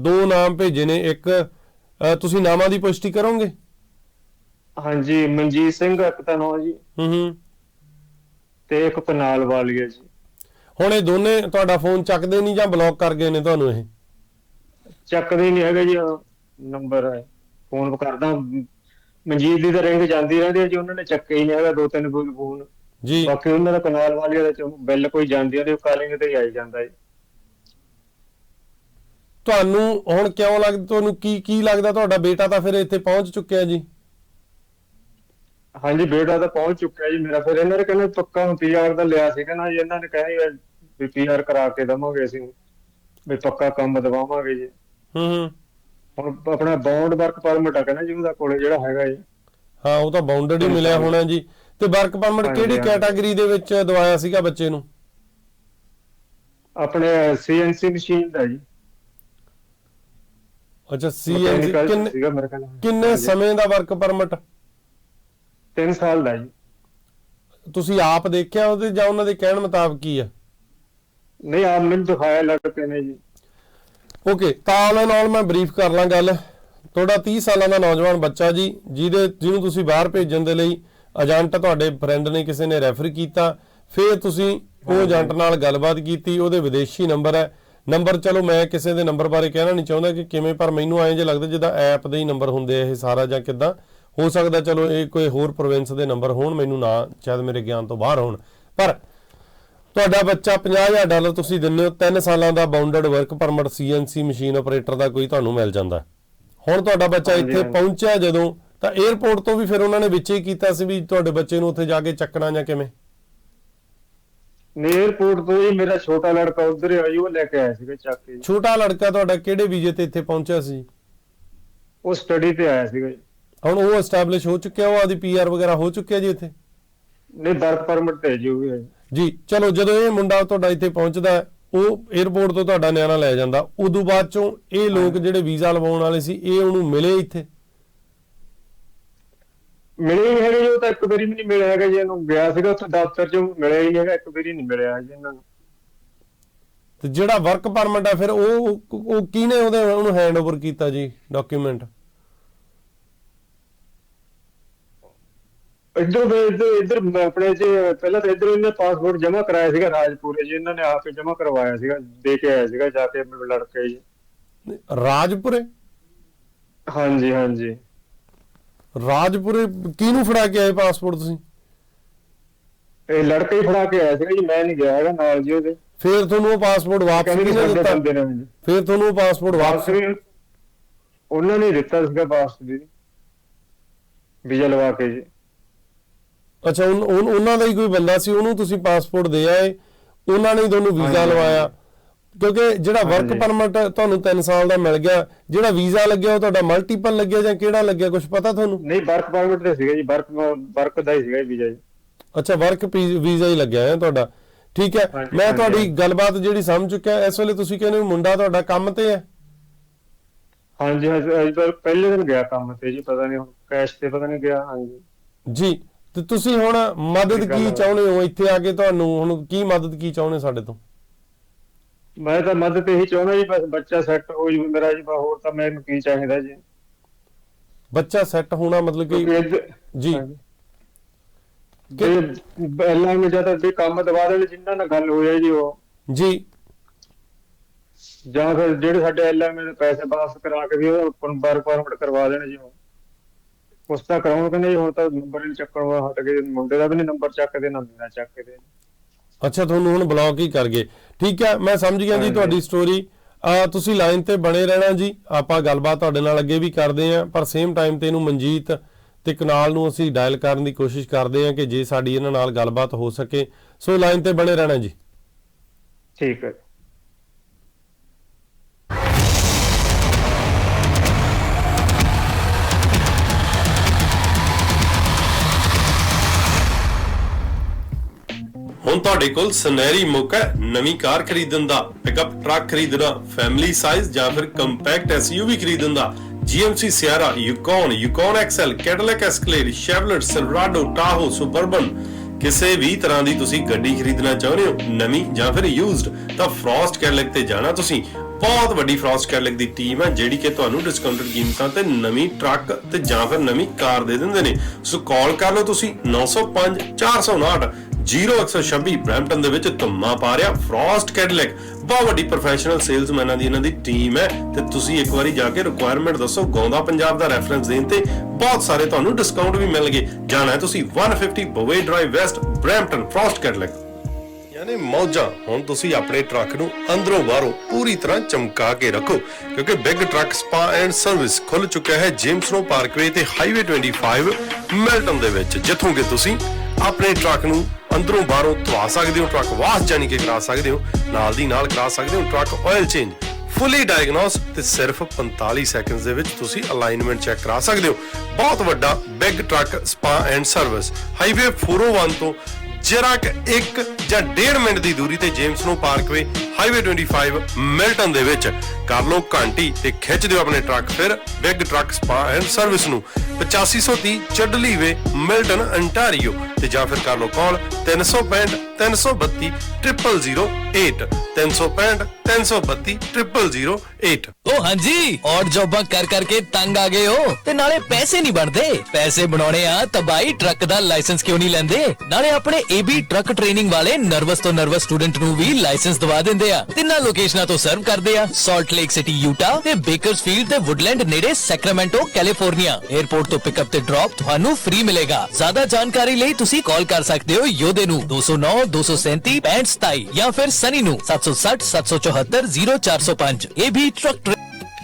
ਦੋ ਨਾਮ ਭੇਜੇ ਨੇ। ਇੱਕ ਤੁਸੀਂ ਨਾਮਾਂ ਦੀ ਪੁਸ਼ਟੀ ਕਰੋਗੇ?
ਹਾਂਜੀ ਮਨਜੀਤ ਸਿੰਘ ਇੱਕ ਤਾਂ ਨਾਂ ਜੀ।
ਹੂੰ ਹੂੰ।
ਤੇ ਇੱਕ ਕਨਾਲ ਵਾਲੀ ਹੈ ਜੀ।
ਹੁਣ ਇਹ ਦੋਨੇ ਤੁਹਾਡਾ ਫੋਨ ਚੱਕਦੇ ਨਹੀਂ ਜਾਂ ਬਲੌਕ ਕਰ ਗਏ ਨੇ ਤੁਹਾਨੂੰ ਇਹ?
ਚੱਕਦੇ ਨਹੀਂ ਹੈਗੇ ਜੀ ਨੰਬਰ ਹੈ। ਫੋਨ ਕਰਦਾ ਮਨਜੀਤ ਦੀ ਤਾਂ ਰਿੰਗ ਜਾਂਦੀ ਰਹਿੰਦੀ ਹੈ ਜੀ ਉਹਨਾਂ ਨੇ ਚੱਕੇ ਹੀ ਨਹੀਂ ਹੈਗਾ ਦੋ ਤਿੰਨ ਫੋਨ।
ਜੀ।
ਬਾਕੀ ਉਹਨਾਂ ਦਾ ਕਨਾਲ ਵਾਲੀ ਦਾ ਚ ਬਿੱਲ ਕੋਈ ਜਾਂਦੀ ਉਹਦੇ ਕਾਲਿੰਗ ਤੇ ਹੀ ਆਈ ਜਾਂਦਾ ਹੈ
ਤੁਹਾਨੂੰ ਹੁਣ ਕਿਉਂ ਲੱਗਦਾ ਤੁਹਾਨੂੰ ਕੀ ਕੀ ਲੱਗਦਾ ਤੁਹਾਡਾ ਬੇਟਾ ਤਾਂ ਫਿਰ ਇੱਥੇ ਪਹੁੰਚ ਚੁੱਕਿਆ ਜੀ?
ਹਾਂਜੀ ਬੇਟਾ ਤਾਂ ਪਹੁੰਚ ਚੁੱਕਿਆ ਜੀ ਮੇਰਾ। ਫਿਰ ਇਹਨਾਂ ਨੇ ਕਹਿੰਦੇ ਪੱਕਾ ਹੁਣ ਪੀਆਰ ਦਾ ਲਿਆ ਸੀਗਾ ਨਾ ਜੀ। ਇਹਨਾਂ ਨੇ ਕਿਹਾ ਜੀ ਵੀ ਪੀਆਰ ਕਰਾ ਕੇ ਦਵਾਂਗੇ ਅਸੀਂ। ਵੀ ਪੱਕਾ ਕੰਮ ਦਵਾਵਾਂਗੇ ਜੀ।
ਹੂੰ ਹੂੰ।
ਹੁਣ ਆਪਣਾ ਬੌਂਡ ਵਰਕ ਪਰਮਿਟ ਆ ਕਹਿੰਦਾ ਜੀ ਉਹਦਾ ਕੋਲੇ ਜਿਹੜਾ ਹੈਗਾ ਜੀ।
ਹਾਂ ਉਹ ਤਾਂ ਬਾਉਂਡਡ ਹੀ ਮਿਲਿਆ ਹੋਣਾ ਜੀ। ਤੇ ਵਰਕ ਪਰਮਿਟ ਕਿਹੜੀ। ਕੈਟਾਗਰੀ ਦੇ ਵਿੱਚ ਦਵਾਇਆ ਸੀਗਾ ਬੱਚੇ ਨੂੰ?
ਆਪਣੇ ਸੀਐਨਸੀ ਮਸ਼ੀਨ ਦਾ ਜੀ।
ਅੱਛਾ
Mechanical
ਕਿੰਨੇ ਸਮੇਂ ਦਾ ਵਰਕ ਪਰਮਿਟ?
3 ਸਾਲ ਦਾ ਜੀ।
ਤੁਸੀਂ ਆਪ ਦੇਖਿਆ ਉਹਦੇ ਜਾਂ ਉਹਨਾਂ ਦੇ ਕਹਿਣ ਮੁਤਾਬਕ ਕੀ ਆ?
ਨਹੀਂ ਆਪ ਮੈਨੂੰ ਦਿਖਾਇਆ ਲੜਕੇ ਨੇ ਜੀ।
ਓਕੇ ਤਾਂ ਨਾਲ ਮੈਂ ਬਰੀਫ ਕਰ ਲਾਂ ਗੱਲ। ਤੁਹਾਡਾ 30 ਸਾਲਾਂ ਦਾ ਨੌਜਵਾਨ ਬੱਚਾ ਜੀ ਜਿਹਦੇ ਜਿਹਨੂੰ ਤੁਸੀਂ ਬਾਹਰ ਭੇਜਣ ਦੇ ਲਈ ਏਜੰਟ ਤੁਹਾਡੇ ਫਰੈਂਡ ਨੇ ਕਿਸੇ ਨੇ ਰੈਫਰ ਕੀਤਾ ਫਿਰ ਤੁਸੀਂ ਉਹ ਏਜੰਟ ਨਾਲ ਗੱਲਬਾਤ ਕੀਤੀ ਉਹਦੇ ਵਿਦੇਸ਼ੀ ਨੰਬਰ ਹੈ ਨੰਬਰ ਚਲੋ ਮੈਂ ਕਿਸੇ ਦੇ ਨੰਬਰ ਬਾਰੇ ਕਹਿਣਾ ਨਹੀਂ ਚਾਹੁੰਦਾ ਕਿ ਕਿਵੇਂ ਪਰ ਮੈਨੂੰ ਐਂ ਜੇ ਲੱਗਦਾ ਜਿੱਦਾਂ ਐਪ ਦੇ ਹੀ ਨੰਬਰ ਹੁੰਦੇ ਆ ਇਹ ਸਾਰਾ ਜਾਂ ਕਿੱਦਾਂ ਹੋ ਸਕਦਾ ਚਲੋ ਇਹ ਕੋਈ ਹੋਰ ਪ੍ਰੋਵਿੰਸ ਦੇ ਨੰਬਰ ਹੋਣ ਮੈਨੂੰ ਨਾ ਸ਼ਾਇਦ ਮੇਰੇ ਗਿਆਨ ਤੋਂ ਬਾਹਰ ਹੋਣ ਪਰ ਤੁਹਾਡਾ ਬੱਚਾ 50000 ਡਾਲਰ ਤੁਸੀਂ ਦਿੰਦੇ ਹੋ 3 ਸਾਲਾਂ ਦਾ bounded work permit CNC machine operator ਦਾ ਕੋਈ ਤੁਹਾਨੂੰ ਮਿਲ ਜਾਂਦਾ। ਹੁਣ ਤੁਹਾਡਾ ਬੱਚਾ ਇੱਥੇ। ਪਹੁੰਚਿਆ ਜਦੋਂ ਤਾਂ 에어ਪੋਰਟ ਤੋਂ ਵੀ ਫਿਰ ਉਹਨਾਂ ਨੇ ਵਿੱਚੇ ਕੀਤਾ ਸੀ ਵੀ ਤੁਹਾਡੇ ਬੱਚੇ ਨੂੰ ਉੱਥੇ ਜਾ ਕੇ ਚੱਕਣਾ ਜਾਂ ਕਿਵੇਂ?
에어ਪੋਰਟ ਤੋਂ ਹੀ ਮੇਰਾ ਛੋਟਾ ਲੜਕਾ ਉਧਰ ਹੀ ਆਈ ਉਹ ਲੈ ਕੇ ਆਇਆ ਸੀਗਾ ਚੱਕ ਕੇ
ਛੋਟਾ ਲੜਕਾ ਤੁਹਾਡਾ ਕਿਹੜੇ ਵੀਜ਼ੇ ਤੇ ਇੱਥੇ ਪਹੁੰਚਿਆ ਸੀ?
ਉਹ ਸਟੱਡੀ ਤੇ ਆਇਆ ਸੀਗਾ
ਹੁਣ ਉਹ ਐਸਟੈਬਲਿਸ਼ ਹੋ ਚੁੱਕਿਆ ਉਹ ਆਦੀ ਪੀਆਰ ਵਗੈਰਾ ਹੋ ਚੁੱਕਿਆ ਜੀ ਇੱਥੇ?
ਨਹੀਂ ਵਰਕ ਪਰਮਿਟ ਤੇ ਜੀ ਉਹ ਜੀ।
ਚਲੋ ਜਦੋਂ ਇਹ ਮੁੰਡਾ ਤੁਹਾਡਾ ਇੱਥੇ ਪਹੁੰਚਦਾ ਉਹ 에어ਪੋਰਟ ਤੋਂ ਤੁਹਾਡਾ ਨਿਆਣਾ ਲੈ ਜਾਂਦਾ। ਉਦੋਂ ਬਾਅਦ ਚੋਂ ਇਹ ਲੋਕ ਜਿਹੜੇ ਵੀਜ਼ਾ ਲਵਾਉਣ ਵਾਲੇ ਸੀ ਇਹ ਉਹਨੂੰ ਮਿਲੇ ਇੱਥੇ?
ਮਿਲੇ ਹੀ ਹੈਗੇ ਜੀ ਤਾਂ ਇੱਕ ਵਾਰੀ ਵੀ ਨਹੀਂ ਮਿਲਿਆ ਹੈਗਾ ਜੀ ਇਹਨੂੰ। ਗਿਆ ਸੀਗਾ ਉੱਥੇ ਦਫ਼ਤਰ 'ਚ ਮਿਲਿਆ ਹੀ ਨਹੀਂ ਹੈਗਾ ਇੱਕ ਵਾਰੀ ਨਹੀਂ ਮਿਲਿਆ ਜੀ ਇਹਨਾਂ ਨੂੰ।
ਤੇ ਜਿਹੜਾ ਵਰਕ ਪਰਮਿਟ ਹੈ ਫਿਰ ਉਹ ਉਹ ਕਿਹਨੇ ਉਹਦੇ ਉਹਨੂੰ ਹੈਂਡਓਵਰ ਕੀਤਾ ਜੀ ਡਾਕੂਮੈਂਟ
ਇੱਧਰ ਵੀ ਇੱਧਰ ਇੱਧਰ ਆਪਣੇ ਚ ਪਹਿਲਾਂ ਤਾਂ ਇੱਧਰ ਇਹਨੇ ਪਾਸਪੋਰਟ ਜਮ੍ਹਾਂ ਕਰਾਇਆ ਸੀਗਾ ਰਾਜਪੁਰੇ ਜੀ ਇਹਨਾਂ ਨੇ ਆਪੇ ਜਮ੍ਹਾਂ ਕਰਵਾਇਆ ਸੀਗਾ ਦੇ ਕੇ ਆਇਆ ਸੀਗਾ ਜਾ ਕੇ ਲੜਕੇ ਜੀ।
ਰਾਜਪੁਰੇ?
ਹਾਂਜੀ ਹਾਂਜੀ।
ਰਾਜਪੁਰੇ ਕਿਹਨੂੰ ਫੜਾ ਕੇ ਆਏ ਪਾਸਪੋਰਟ ਤੁਸੀਂ?
ਇਹ ਲੜਕੇ ਹੀ ਫੜਾ ਕੇ ਆਇਆ ਸੀਗਾ ਜੀ ਮੈਂ ਨਹੀਂ ਗਿਆ ਹੈਗਾ ਨਾਲ ਜੀ ਉਹਦੇ।
ਫਿਰ ਤੁਹਾਨੂੰ ਉਹ ਪਾਸਪੋਰਟ ਵਾਪਸ
ਕਹਿੰਦੇ
ਕਿਹਨੇ
ਸਾਡੇ
ਦਿੱਤਾ?
ਬੰਦੇ ਨੇ
ਫਿਰ ਤੁਹਾਨੂੰ ਉਹ ਪਾਸਪੋਰਟ ਵਾਪਸ
ਵੀ ਉਹਨਾਂ ਨੇ ਦਿੱਤਾ ਸੀਗਾ ਵਾਪਸ ਜੀ। ਵੀਜ਼ਾ ਲਵਾ ਕੇ ਜੀ।
ਅੱਛਾ ਉਨ- ਉਨ- ਉਹਨਾਂ ਦਾ ਹੀ ਕੋਈ ਬੰਦਾ ਸੀ ਉਹਨੂੰ ਤੁਸੀਂ ਪਾਸਪੋਰਟ ਦੇ ਆਏ ਉਹਨਾਂ ਨੇ ਹੀ ਤੁਹਾਨੂੰ ਵੀਜ਼ਾ
ਹਾਂਜੀ।
ਲਵਾਇਆ। ਕਿਉਂਕਿ ਜਿਹੜਾ ਵਰਕ। ਪਰਮਿਟ ਤੁਹਾਨੂੰ 3 ਸਾਲ ਦਾ ਮਿਲ ਗਿਆ ਜਿਹੜਾ ਵੀਜ਼ਾ ਲੱਗਿਆ ਉਹ ਤੁਹਾਡਾ ਮਲਟੀਪਲ ਲੱਗਿਆ ਜਾਂ ਕਿਹੜਾ ਲੱਗਿਆ ਕੁਝ ਪਤਾ ਤੁਹਾਨੂੰ?
ਨਹੀਂ ਵਰਕ ਪਰਮਿਟ ਤੇ ਸੀਗਾ ਜੀ ਵਰਕ ਵਰਕ ਦਾ ਹੀ ਸੀਗਾ ਵੀਜ਼ਾ ਜੀ।
ਅੱਛਾ ਵਰਕ ਵੀਜ਼ਾ ਹੀ ਲੱਗਿਆ ਹੈ ਤੁਹਾਡਾ। ਠੀਕ ਹੈ ਮੈਂ। ਤੁਹਾਡੀ ਗੱਲਬਾਤ ਜਿਹੜੀ ਸਮਝ ਚੁੱਕਿਆ ਇਸ ਵੇਲੇ ਤੁਸੀਂ ਕਹਿੰਦੇ ਹੋ ਮੁੰਡਾ ਤੁਹਾਡਾ ਕੰਮ ਤੇ ਹੈ?
ਹਾਂਜੀ ਹਾਂਜੀ ਪਹਿਲੇ ਦਿਨ ਗਿਆ ਕੰਮ ਤੇ ਜੀ ਪਤਾ ਨਹੀਂ ਹੁਣ ਕੈਸ਼ ਤੇ ਪਤਾ ਨਹੀਂ ਗਿਆ ਹਾਂਜੀ।
ਜੀ ਤੇ ਤੁਸੀਂ ਹੁਣ ਮਦਦ ਕੀ ਚਾਹੁੰਦੇ ਹੋ ਇੱਥੇ ਆ ਕੇ ਤੁਹਾਨੂੰ ਹੁਣ ਕੀ ਮਦਦ ਕੀ ਚਾਹੁੰਦੇ ਸਾਡੇ ਤੋਂ?
ਮੈਂ ਤਾਂ ਮਦਦ ਇਹੀ ਚਾਹੁੰਦਾ ਜੀ ਬਸ ਬੱਚਾ ਸੈੱਟ ਹੋ ਜੂ ਮੇਰਾ ਜੀ ਬਸ ਹੋਰ ਤਾਂ ਮੈਨੂੰ ਕੀ ਚਾਹੀਦਾ ਜੀ।
ਬੱਚਾ ਸੈੱਟ ਹੋਣਾ ਮਤਲਬ
ਕਿਉਂਕਿ
ਕਿ
ਇੱਧ-
ਜੀ।
ਤੇ ਪਹਿਲਾਂ ਮੈਂ ਜਦ ਵੀ ਕੰਮ ਦਵਾ ਦੇਣ ਜਿੰਨਾਂ ਨਾਲ ਗੱਲ ਹੋਈ ਹੈ ਜੀ ਉਹ।
ਜੀ।
ਜਾਂ ਫਿਰ ਜਿਹੜੇ ਸਾਡੇ ਐਲਐਮ ਦੇ ਪੈਸੇ ਵਾਪਸ ਕਰਾ ਕੇ ਵੀ ਉਹ ਵਰਕ ਪਰਮਿਟ ਕਰਵਾ ਦੇਣ ਜੀ ਉਹ। ਉਸ ਦਾ ਕਰਾਉਣ ਕਹਿੰਦੇ ਜੀ ਹੁਣ ਤਾਂ ਨੰਬਰ ਹੀ ਨੀ ਚੱਕਣ ਵਾ ਹਟ ਗਏ। ਮੁੰਡੇ ਦਾ ਵੀ ਨਹੀਂ ਨੰਬਰ ਚੱਕਦੇ ਨਾ ਮੇਰਾ ਚੱਕਦੇ।
ਅੱਛਾ ਤੁਹਾਨੂੰ ਹੁਣ ਬਲੌਕ ਹੀ ਕਰ ਗਏ। ਠੀਕ ਹੈ ਮੈਂ ਸਮਝ ਗਿਆ ਜੀ। ਤੁਹਾਡੀ ਸਟੋਰੀ ਆ ਤੁਸੀਂ ਲਾਈਨ ਤੇ ਬਣੇ ਰਹਿਣਾ ਜੀ। ਆਪਾਂ ਗੱਲਬਾਤ ਤੁਹਾਡੇ ਨਾਲ ਅੱਗੇ ਵੀ ਕਰਦੇ ਆਂ ਪਰ ਸੇਮ ਟਾਈਮ ਤੇ ਇਹਨੂੰ ਮਨਜੀਤ ਤੇ ਕਨਾਲ ਨੂੰ ਅਸੀਂ ਡਾਇਲ ਕਰਨ ਦੀ ਕੋਸ਼ਿਸ਼ ਕਰਦੇ ਆਂ ਕਿ ਜੇ ਸਾਡੀ ਇਹਨਾਂ ਨਾਲ ਗੱਲਬਾਤ ਹੋ ਸਕੇ। ਸੋ ਲਾਈਨ ਤੇ ਬਣੇ ਰਹਿਣਾ ਜੀ।
ਠੀਕ ਹੈ।
ਹੁਣ ਤੁਹਾਡੇ ਕੋਲ ਸੁਨਹਿਰੀ ਮੌਕਾ ਹੈ ਨਵੀਂ ਕਾਰ ਖਰੀਦਣ ਦਾ ਪਿਕਅਪ ਟਰੱਕ ਖਰੀਦਣਾ ਫੈਮਿਲੀ ਸਾਈਜ਼ ਜਾਂ ਫਿਰ ਕੰਪੈਕਟ ਐਸਯੂਵੀ ਖਰੀਦਣ ਦਾ। GMC Sierra, Yukon, Yukon XL, Cadillac Escalade, Chevrolet Silverado, Tahoe, Suburban ਕਿਸੇ ਵੀ ਤਰ੍ਹਾਂ ਦੀ ਤੁਸੀਂ ਗੱਡੀ ਖਰੀਦਣਾ ਚਾਹੁੰਦੇ ਹੋ ਨਵੀਂ ਜਾਂ ਫਿਰ ਯੂਜ਼ਡ ਤਾਂ ਫਰੋਸਟ ਕੈਡਲੈਕ ਤੇ ਜਾਣਾ ਤੁਸੀਂ। ਬਹੁਤ ਵੱਡੀ ਫਰੋਸਟ ਕੈਡਲੈਕ ਦੀ ਟੀਮ ਹੈ ਜਿਹੜੀ ਕਿ ਤੁਹਾਨੂੰ ਡਿਸਕਾਊਂਟਡ ਕੀਮਤਾਂ ਤੇ ਨਵੀਂ ਟਰੱਕ ਤੇ ਜਾਂ ਫਿਰ ਨਵੀਂ ਕਾਰ ਦੇ ਦਿੰਦੇ ਨੇ। ਸੋ ਕਾਲ ਕਰ ਲਓ ਤੁਸੀਂ 905 459 0126 ਬ੍ਰੈਂਪਟਨ ਦੇ ਵਿੱਚ ਧੁੰਮਾ ਪਾ ਰਿਹਾ ਫਰੋਸਟ ਕੈਡਲੈਕ। ਬਹੁਤ ਵੱਡੀ ਪ੍ਰੋਫੈਸ਼ਨਲ ਸੇਲਸਮੈਨਾਂ ਦੀ ਇਹਨਾਂ ਦੀ ਟੀਮ ਹੈ ਤੇ ਤੁਸੀਂ ਇੱਕ ਵਾਰੀ ਜਾ ਕੇ ਰਿਕੁਆਇਰਮੈਂਟ ਦੱਸੋ ਗੌਂਦਾ ਪੰਜਾਬ ਦਾ ਰੈਫਰੈਂਸ ਦੇਣ ਤੇ ਬਹੁਤ ਸਾਰੇ ਤੁਹਾਨੂੰ ਡਿਸਕਾਊਂਟ ਵੀ ਮਿਲਣਗੇ। ਜਾਣਾ ਹੈ ਤੁਸੀਂ 150 ਬਵੇ Drive West Brampton, Frost Cadillac. ਯਾਨੀ ਮੌਜਾਂ, ਹੁਣ ਤੁਸੀਂ ਆਪਣੇ ਟਰੱਕ ਨੂੰ ਅੰਦਰੋਂ ਬਾਹਰੋਂ ਪੂਰੀ ਤਰ੍ਹਾਂ ਚਮਕਾ ਕੇ ਰੱਖੋ, ਕਿਉਂਕਿ Big Truck Spa and Service ਖੁੱਲ ਚੁੱਕਿਆ ਹੈ ਜੇਮਸ ਰੋ ਪਾਰਕਵੇ ਤੇ ਹਾਈਵੇ 25 ਮਿਲਟਨ ਦੇ ਵਿੱਚ, ਜਿੱਥੋਂ ਕਿ ਤੁਸੀਂ ਆਪਣੇ ਟਰੱਕ ਨੂੰ ਅੰਦਰੋਂ ਬਾਹਰੋਂ ਧਵਾ ਸਕਦੇ ਹੋ, ਟਰੱਕ ਵਾਸ਼ ਜਾਨੀ ਕਿ ਕਰਾ ਸਕਦੇ ਹੋ, ਨਾਲ ਦੀ ਨਾਲ ਕਰਾ ਸਕਦੇ ਹੋ, truck oil change fully diagnose ਤੇ ਸਿਰਫ 45 ਸੈਕਿੰਡਸ ਦੇ ਵਿੱਚ ਤੁਸੀਂ ਅਲਾਈਨਮੈਂਟ ਚੈੱਕ ਕਰਾ ਸਕਦੇ ਹੋ। ਬਹੁਤ ਵੱਡਾ Big Truck Spa and Service highway 401 ਤੋਂ ਜਰਾ ਕਿ 1 ਜਾਂ 1.5 ਮਿੰਟ ਦੀ ਦੂਰੀ ਤੇ ਜੇਮਸ ਨੂੰ ਪਾਰਕਵੇ ਹਾਈਵੇ 25 ਮਿਲਟਨ ਦੇ ਵਿੱਚ। ਕਰ ਲਓ ਘੰਟੀ ਤੇ ਖਿੱਚ ਦਿਓ ਆਪਣੇ ਟਰੱਕ, ਫਿਰ Big Truck Spa and Service ਨੂੰ। 8530 ਚੱਡਲੀ ਮਿਲਟਨ, ਅੰਟਾਰੀਓ। ਤੇ ਜਾਂ ਫਿਰ ਕਰ ਲਓ ਕਾਲ 365 332 0008 365 332 0008
ਓ ਹਾਂਜੀ ਔਰ ਜੌਬਾਂ ਕਰ ਕਰਕੇ ਤੰਗ ਆ ਗਏ ਹੋ। ਤੇ ਨਾਲੇ ਪੈਸੇ ਨਹੀਂ ਬਣਦੇ। ਪੈਸੇ ਬਣਾਉਣੇ ਆ ਤਾਂ ਬਾਈ ਟਰੱਕ ਦਾ ਲਾਇਸੈਂਸ ਕਿਉਂ ਨਹੀਂ ਲੈਂਦੇ? ਨਾਲੇ ਆਪਣੇ ਏਬੀ ਟਰੱਕ ਟ੍ਰੇਨਿੰਗ ਵਾਲੇ ਨਰਵਸ ਤੋਂ ਨਰਵਸ ਸਟੂਡੈਂਟ ਨੂੰ ਵੀ ਲਾਇਸੈਂਸ ਦਵਾ ਦਿੰਦੇ ਆ। ਤਿੰਨਾਂ ਲੋਕੇਸ਼ਨਾਂ ਤੋਂ ਸਰਵ ਕਰਦੇ ਆ। ਸਾਲਟ ਲੇਕ ਸਿਟੀ ਯੂਟਾ ਤੇ ਬੇਕਰਸਫੀਲਡ ਤੇ ਵੁੱਡਲੈਂਡ ਨੇੜੇ ਸੈਕਰਾਮੈਂਟੋ ਕੈਲੀਫੋਰਨੀਆ 에ਅਰਪੋਰਟ ਤੋਂ ਪਿਕਅਪ ਤੇ ਡ੍ਰੌਪ ਤੁਹਾਨੂੰ ਫ੍ਰੀ ਮਿਲੇਗਾ। ਜ਼ਿਆਦਾ ਜਾਣਕਾਰੀ ਲਈ ਤੁਸੀਂ ਕਾਲ ਕਰ ਸਕਦੇ ਹੋ ਯੋਧੇ ਨੂੰ 209 237 6527 ਜਾਂ ਫਿਰ ਸਨੀ ਨੂੰ 760 774 0405 ਇਹ ਵੀ ਟਰੱਕ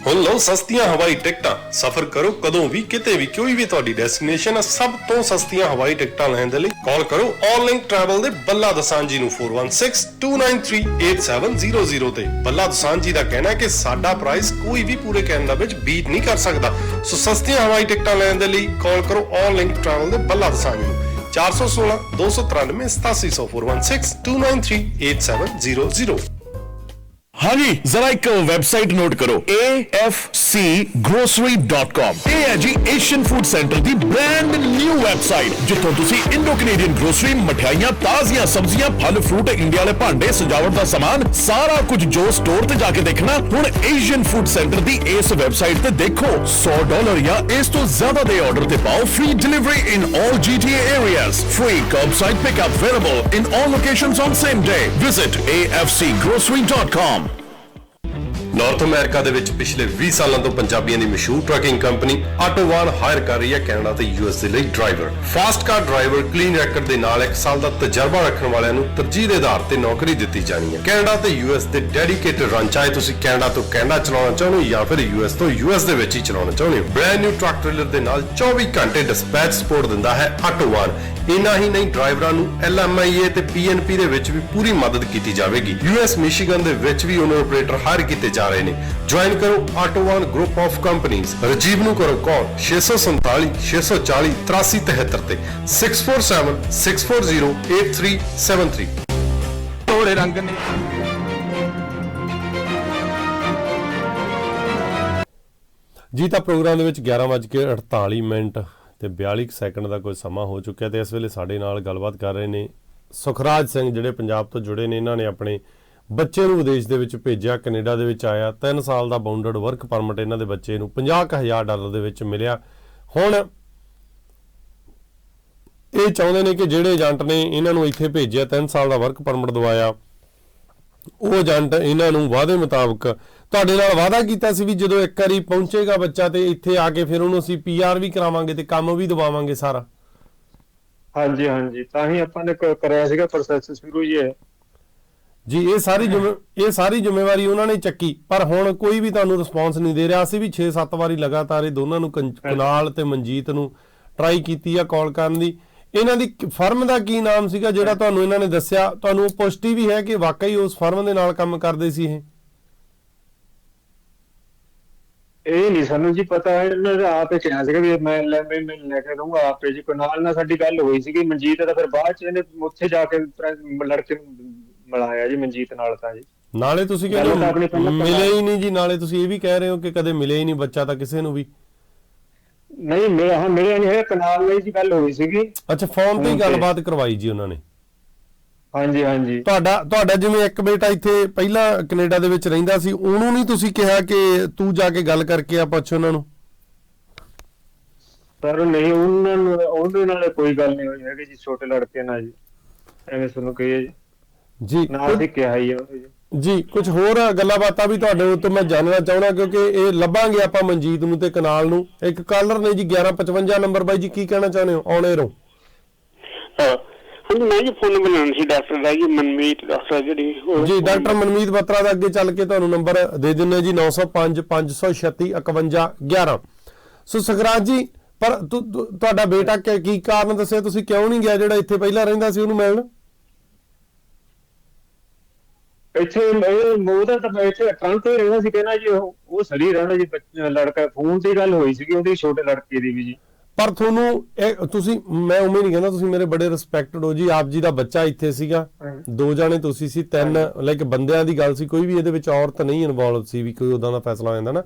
ਹੁਣ ਲਓ ਸਸਤੀਆਂ ਹਵਾਈ ਟਿਕਟਾਂ। ਸਫ਼ਰ ਕਰੋ ਕਦੋਂ ਵੀ, ਕਿਤੇ ਵੀ, ਕੋਈ ਵੀ ਤੁਹਾਡੀ ਡੈਸਟੀਨੇਸ਼ਨ ਹੈ ਸਭ ਤੋਂ ਸਸਤੀਆਂ ਹਵਾਈ ਟਿਕਟਾਂ ਲੈਣ ਦੇ ਲਈ ਕਾਲ ਕਰੋ ਆਨਲਾਈਨ ਟਰੈਵਲ ਦੇ ਬੱਲਾ ਦਸਾਂਜੀ ਨੂੰ 4162938700 ਤੇ। ਬੱਲਾ ਦਸਾਂਜੀ ਦਾ ਕਹਿਣਾ ਹੈ ਕਿ ਸਾਡਾ ਪ੍ਰਾਈਸ ਕੋਈ ਵੀ ਪੂਰੇ ਕੈਨੇਡਾ ਵਿੱਚ ਬੀਟ ਨਹੀਂ ਕਰ ਸਕਦਾ। ਸੋ ਸਸਤੀਆਂ ਹਵਾਈ ਟਿਕਟਾਂ ਲੈਣ ਦੇ ਲਈ ਕਾਲ ਕਰੋ ਆਨਲਾਈਨ ਟਰੈਵਲ ਦੇ ਬੱਲਾ ਦਸਾਂਜੀ ਨੂੰ। 416 293 8700 416293 8700
ਹਾਂਜੀ ਜ਼ਰਾ ਇੱਕ ਵੈਬਸਾਈਟ ਨੋਟ ਕਰੋ afcgrocery.com ਇਹ ਹੈ ਜੀ ਏਸ਼ੀਅਨ ਫੂਡ ਸੈਂਟਰ ਦੀ ਬ੍ਰੈਂਡ ਨਿਊ ਵੈਬਸਾਈਟ ਜਿੱਥੋਂ ਤੁਸੀਂ ਇੰਡੋ ਕੈਨੇਡੀਅਨ ਗਰੋਸਰੀ ਮਠਿਆਈਆਂ ਤਾਜ਼ੀਆਂ ਸਬਜ਼ੀਆਂ ਫਲ ਫਰੂਟ ਇੰਡੀਆ ਵਾਲੇ ਭਾਂਡੇ ਸਜਾਵਟ ਦਾ ਸਮਾਨ ਸਾਰਾ ਕੁਝ ਜੋ ਸਟੋਰ ਤੇ ਜਾ ਕੇ ਦੇਖਣਾ ਹੁਣ ਏਸ਼ੀਅਨ ਫੂਡ ਸੈਂਟਰ ਦੀ ਇਸ ਵੈਬਸਾਈਟ ਤੇ ਦੇਖੋ 100 ਡਾਲਰ ਜਾਂ ਇਸ ਤੋਂ ਜ਼ਿਆਦਾ ਦੇ ਆਰਡਰ ਤੇ ਪਾਓ free delivery in all GTA areas free curbside pickup available in all locations on same day visit afcgrocery.com
North America ਦੇ ਵਿੱਚ ਪਿਛਲੇ 20 ਸਾਲਾਂ ਤੋਂ ਪੰਜਾਬੀਆਂ ਦੀ ਮਸ਼ਹੂਰ ਟਰੱਕਿੰਗ ਕੰਪਨੀ ਆਟੋਵਾਨ ਹਾਇਰ ਕਰ ਰਹੀ ਹੈ ਕੈਨੇਡਾ ਤੇ ਯੂਐਸ ਦੇ ਲਈ driver fast car driver clean record ਦੇ ਨਾਲ 1 ਸਾਲ ਦਾ ਤਜਰਬਾ ਰੱਖਣ ਵਾਲਿਆਂ ਨੂੰ ਤਰਜੀਹ ਦੇ ਆਧਾਰ ਤੇ ਨੌਕਰੀ ਦਿੱਤੀ ਜਾਣੀ ਹੈ। ਕੈਨੇਡਾ ਤੇ ਯੂਐਸ ਦੇ ਡੈਡੀਕੇਟਡ ਰਨ ਚਾਹੇ ਤੁਸੀਂ ਕੈਨੇਡਾ ਤੋਂ ਕੈਨੇਡਾ ਚਲਾਉਣਾ ਚਾਹੁੰਦੇ ਹੋ ਜਾਂ ਫਿਰ ਯੂਐਸ ਤੋਂ ਯੂਐਸ ਦੇ ਵਿੱਚ ਹੀ ਚਲਾਉਣਾ ਚਾਹੁੰਦੇ ਹੋ? ਬ੍ਰੈਂਡ ਨਿਊ ਟਰੱਕ ਟ੍ਰੇਲਰ ਦੇ ਨਾਲ 24 ਘੰਟੇ ਡਿਸਪੈਚ ਸਪੋਰਟ ਦਿੰਦਾ ਹੈ ਆਟੋਵਾਨ ਇਨਾ ਹੀ ਨਹੀਂ ਡਰਾਈਵਰਾਂ ਨੂੰ ਐਲਐਮਆਈਏ ਤੇ ਪੀਐਨਪੀ ਦੇ ਵਿੱਚ ਵੀ ਪੂਰੀ ਮਦਦ ਕੀਤੀ ਜਾਵੇਗੀ। ਯੂਐਸ ਮਿਸ਼ੀਗਨ ਦੇ ਵਿੱਚ ਵੀ ਓਨਰ ਆਪਰੇਟਰ ਹਾਇਰ ਕੀਤੇ ਜਾ ਰਹੇ ਨੇ। ਜੁਆਇਨ ਕਰੋ ਆਟੋਵਾਨ ਗਰੁੱਪ ਆਫ ਕੰਪਨੀਆਂ ਰਜੀਵ ਨੂੰ ਕਰੋ ਕਾਲ 647 640 8373 ਤੇ। 647 640 8373
ਥੋੜੇ ਰੰਗ ਨੇ।
ਜੀ ਤਾਂ ਪ੍ਰੋਗਰਾਮ ਦੇ ਵਿੱਚ 11:48 ਮਿੰਟ ਤੇ 42 ਕੁ ਸੈਕਿੰਡ ਦਾ ਕੋਈ ਸਮਾਂ ਹੋ ਚੁੱਕਿਆ ਤੇ ਇਸ ਵੇਲੇ ਸਾਡੇ ਨਾਲ ਗੱਲਬਾਤ ਕਰ ਰਹੇ ਨੇ ਸੁਖਰਾਜ ਸਿੰਘ ਜਿਹੜੇ ਪੰਜਾਬ ਤੋਂ ਜੁੜੇ ਨੇ ਇਹਨਾਂ ਨੇ ਆਪਣੇ ਬੱਚੇ ਨੂੰ ਵਿਦੇਸ਼ ਦੇ ਵਿੱਚ ਭੇਜਿਆ, ਕੈਨੇਡਾ ਦੇ ਵਿੱਚ ਆਇਆ। 3 ਸਾਲ ਦਾ ਬਾਉਂਡਡ ਵਰਕ ਪਰਮਿਟ ਇਹਨਾਂ ਦੇ ਬੱਚੇ ਨੂੰ 50000 ਡਾਲਰ ਦੇ ਵਿੱਚ ਮਿਲਿਆ। ਹੁਣ ਇਹ ਚਾਹੁੰਦੇ ਨੇ ਕਿ ਜਿਹੜੇ ਏਜੰਟ ਨੇ ਇਹਨਾਂ ਨੂੰ ਇੱਥੇ ਭੇਜਿਆ 3 ਸਾਲ ਦਾ ਵਰਕ ਪਰਮਿਟ ਦਵਾਇਆ। ਉਹ ਏਜੰਟ ਇਹਨਾਂ ਨੂੰ ਵਾਅਦੇ ਮੁਤਾਬਕ ਤੁਹਾਡੇ ਨਾਲ ਵਾਅਦਾ ਕੀਤਾ ਸੀ ਵੀ ਜਦੋਂ ਇੱਕ ਵਾਰੀ ਪਹੁੰਚੇਗਾ ਬੱਚਾ ਤੇ ਇੱਥੇ ਆ ਕੇ ਫਿਰ ਉਹਨੂੰ ਅਸੀਂ ਪੀਆਰ ਵੀ ਕਰਾਵਾਂਗੇ ਤੇ ਕੰਮ ਵੀ ਦਵਾਵਾਂਗੇ ਸਾਰਾ।
ਹਾਂਜੀ ਹਾਂਜੀ। ਤਾਂ ਹੀ ਆਪਾਂ ਨੇ ਕ- ਸੀਗਾ ਪ੍ਰੋਸੈਸ ਸ਼ੁਰੂ ਹੀ ਹੈ
ਜੀ ਇਹ ਸਾਰੀ ਇਹ ਸਾਰੀ ਜ਼ਿੰਮੇਵਾਰੀ ਉਹਨਾਂ ਨੇ ਚੱਕੀ ਪਰ ਹੁਣ ਕੋਈ ਵੀ ਤੁਹਾਨੂੰ ਰਿਸਪੌਂਸ ਨਹੀਂ ਦੇ ਰਿਹਾ। ਅਸੀਂ ਵੀ 6-7 ਵਾਰੀ ਲਗਾਤਾਰ ਇਹ ਦੋਨਾਂ ਨੂੰ ਕੁਨਾਲ ਤੇ ਮਨਜੀਤ ਨੂੰ ਟਰਾਈ ਕੀਤੀ ਆ ਕਾਲ ਕਰਨ ਦੀ। ਇਹਨਾਂ ਦੀ ਫਰਮ ਦਾ ਕੀ ਨਾਮ ਸੀਗਾ ਜਿਹੜਾ ਤੁਹਾਨੂੰ ਇਹਨਾਂ ਨੇ ਦੱਸਿਆ? ਤੁਹਾਨੂੰ ਪੁਸ਼ਟੀ ਵੀ ਹੈ ਕਿ ਵਾਕਈ ਉਸ ਫਰਮ ਦੇ ਨਾਲ ਕੰਮ ਕਰਦੇ ਸੀ ਇਹ?
ਇਹ ਨਹੀਂ ਸਾਨੂੰ ਜੀ ਪਤਾ ਹੈ ਇਹਨਾਂ ਨੇ ਆਪੇ ਕਿਹਾ ਸੀਗਾ ਵੀ ਮੈਂ ਲੈ ਮੈਂ ਲੈ ਕੇ ਦਊਂਗਾ ਆਪੇ ਜੀ। ਨਾਲ ਨਾਲ ਸਾਡੀ ਗੱਲ ਹੋਈ ਸੀਗੀ ਮਨਜੀਤ ਦਾ ਫਿਰ ਬਾਅਦ ਚ ਇਹਨੇ ਉੱਥੇ ਜਾ ਕੇ ਲੜਕੇ ਨੂੰ ਮਿਲਾਇਆ ਜੀ ਮਨਜੀਤ ਨਾਲ ਤਾਂ ਜੀ।
ਨਾਲੇ ਤੁਸੀਂ ਕਹਿੰਦੇ ਮਿਲੇ ਹੀ ਨਹੀਂ ਜੀ ਨਾਲੇ ਤੁਸੀਂ ਇਹ ਵੀ ਕਹਿ ਰਹੇ ਹੋ ਕਿ ਕਦੇ ਮਿਲੇ ਹੀ ਨਹੀਂ ਬੱਚਾ ਤਾਂ ਕਿਸੇ ਨੂੰ ਵੀ।
ਨਹੀਂ ਮੇਰੇ ਹਾਂ ਮੇਰੇ ਨਹੀਂ ਹੈ ਕਨਾਲ ਲਈ ਜੀ ਗੱਲ ਹੋਈ ਸੀਗੀ।
ਅੱਛਾ ਫੋਨ ਤੇ ਹੀ
ਫੋਨ ਤੇ।
ਗੱਲਬਾਤ ਕਰਵਾਈ ਜੀ ਉਹਨਾਂ ਨੇ।
ਹਾਂਜੀ ਹਾਂਜੀ।
ਤੁਹਾਡਾ ਤੁਹਾਡਾ ਜਿਵੇਂ ਇੱਕ ਬੇਟਾ ਇੱਥੇ ਪਹਿਲਾਂ ਕੈਨੇਡਾ ਦੇ ਵਿੱਚ ਰਹਿੰਦਾ ਸੀ ਉਹਨੂੰ ਨਹੀਂ ਤੁਸੀਂ ਕਿਹਾ ਕਿ ਤੂੰ ਜਾ ਕੇ ਗੱਲ ਕਰਕੇ ਆ ਪੁੱਛ ਉਹਨਾਂ ਨੂੰ?
ਪਰ ਨਹੀਂ ਉਹਨਾਂ ਨੂੰ ਉਹਦੇ ਨਾਲ ਕੋਈ ਗੱਲ ਨਹੀਂ ਹੋਈ ਹੈਗੀ ਜੀ ਛੋਟੇ ਲੜਕੇ ਨਾਲ ਜੀ। ਐਵੇਂ ਤੁਹਾਨੂੰ ਕਹੀਏ ਜੀ।
ਜੀ
ਨਾਲ ਹੀ ਕਿਹਾ ਹੀ ਆ ਜੀ
ਕੁਝ ਹੋਰ ਗੱਲਾਂ ਬਾਤਾਂ ਵੀ ਤੁਹਾਡੇ ਤੋਂ ਮੈਂ ਜਾਣਨਾ ਚਾਹਣਾ ਕਿਉਂਕਿ ਇਹ ਲੱਭਾਂਗੇ ਆਪਾਂ ਮਨਜੀਤ ਨੂੰ ਤੇ ਕਨਾਲ ਨੂੰ। ਇੱਕ ਕਾਲਰ ਨੇ ਜੀ 1155 ਨੰਬਰ ਬਾਈ ਜੀ ਕੀ ਕਹਿਣਾ ਚਾਹੁੰਦੇ ਹੋ? ਆਉਣੇ ਰੋ
ਹਾਂ ਹਾਂਜੀ ਮੈਂ ਜੀ ਫੋਨ ਨੰਬਰ ਲੈਣਾ ਸੀ ਡਾਕਟਰ ਦਾ ਜੀ ਮਨਮੀਤ ਡਾਕਟਰ ਜਿਹੜੀ
ਜੀ ਡਾਕਟਰ ਮਨਮੀਤ ਬੱਤਰਾ ਦਾ ਅੱਗੇ ਚੱਲ ਕੇ ਤੁਹਾਨੂੰ ਨੰਬਰ ਦੇ ਦਿੰਨੇ ਜੀ 905 536 51 11 ਸੋ ਸਖਰਾਜ ਜੀ ਪਰ ਤੁਹਾਡਾ ਬੇਟਾ ਕਿ- ਕੀ ਕਾਰਨ ਦੱਸਿਆ? ਤੁਸੀਂ ਕਿਉਂ ਨਹੀਂ ਗਿਆ ਜਿਹੜਾ ਇੱਥੇ ਪਹਿਲਾਂ ਰਹਿੰਦਾ ਸੀ ਉਹਨੂੰ ਮਿਲਣ?
ਇੱਥੇ ਉਹਦਾ ਤਾਂ ਮੈਂ ਇੱਥੇ ਟਰੰਕ ਤੇ ਹੀ ਰਹਿੰਦਾ ਸੀ ਕਹਿੰਦਾ ਜੀ ਉਹ ਉਹ ਸੜੀ ਰਹਿੰਦਾ ਜੀ ਬੱਚਾ- ਲੜਕਾ ਫੋਨ ਤੇ ਹੀ ਗੱਲ ਹੋਈ ਸੀਗੀ ਉਹਦੀ ਛੋਟੇ ਲੜਕੇ ਦੀ ਵੀ ਜੀ।
ਪਰ ਤੁਹਾਨੂੰ ਇਹ ਤੁਸੀਂ ਮੈਂ ਉਵੇਂ ਨਹੀਂ ਕਹਿੰਦਾ ਤੁਸੀਂ ਮੇਰੇ ਬੜੇ ਰਿਸਪੈਕਟਡ ਹੋ ਜੀ ਆਪ ਜੀ ਦਾ ਬੱਚਾ ਇੱਥੇ ਸੀਗਾ।
ਹਾਂਜੀ।
ਦੋ ਜਾਣੇ ਤੁਸੀਂ ਸੀ ਤਿੰਨ ਲਾਈਕ ਬੰਦਿਆਂ ਦੀ ਗੱਲ ਸੀ ਕੋਈ ਵੀ ਇਹਦੇ ਵਿੱਚ ਔਰਤ ਨਹੀਂ ਇਨਵੋਲਵ ਸੀ ਵੀ ਕੋਈ ਉਦਾਂ ਦਾ ਫੈਸਲਾ ਹੋ ਜਾਂਦਾ ਨਾ।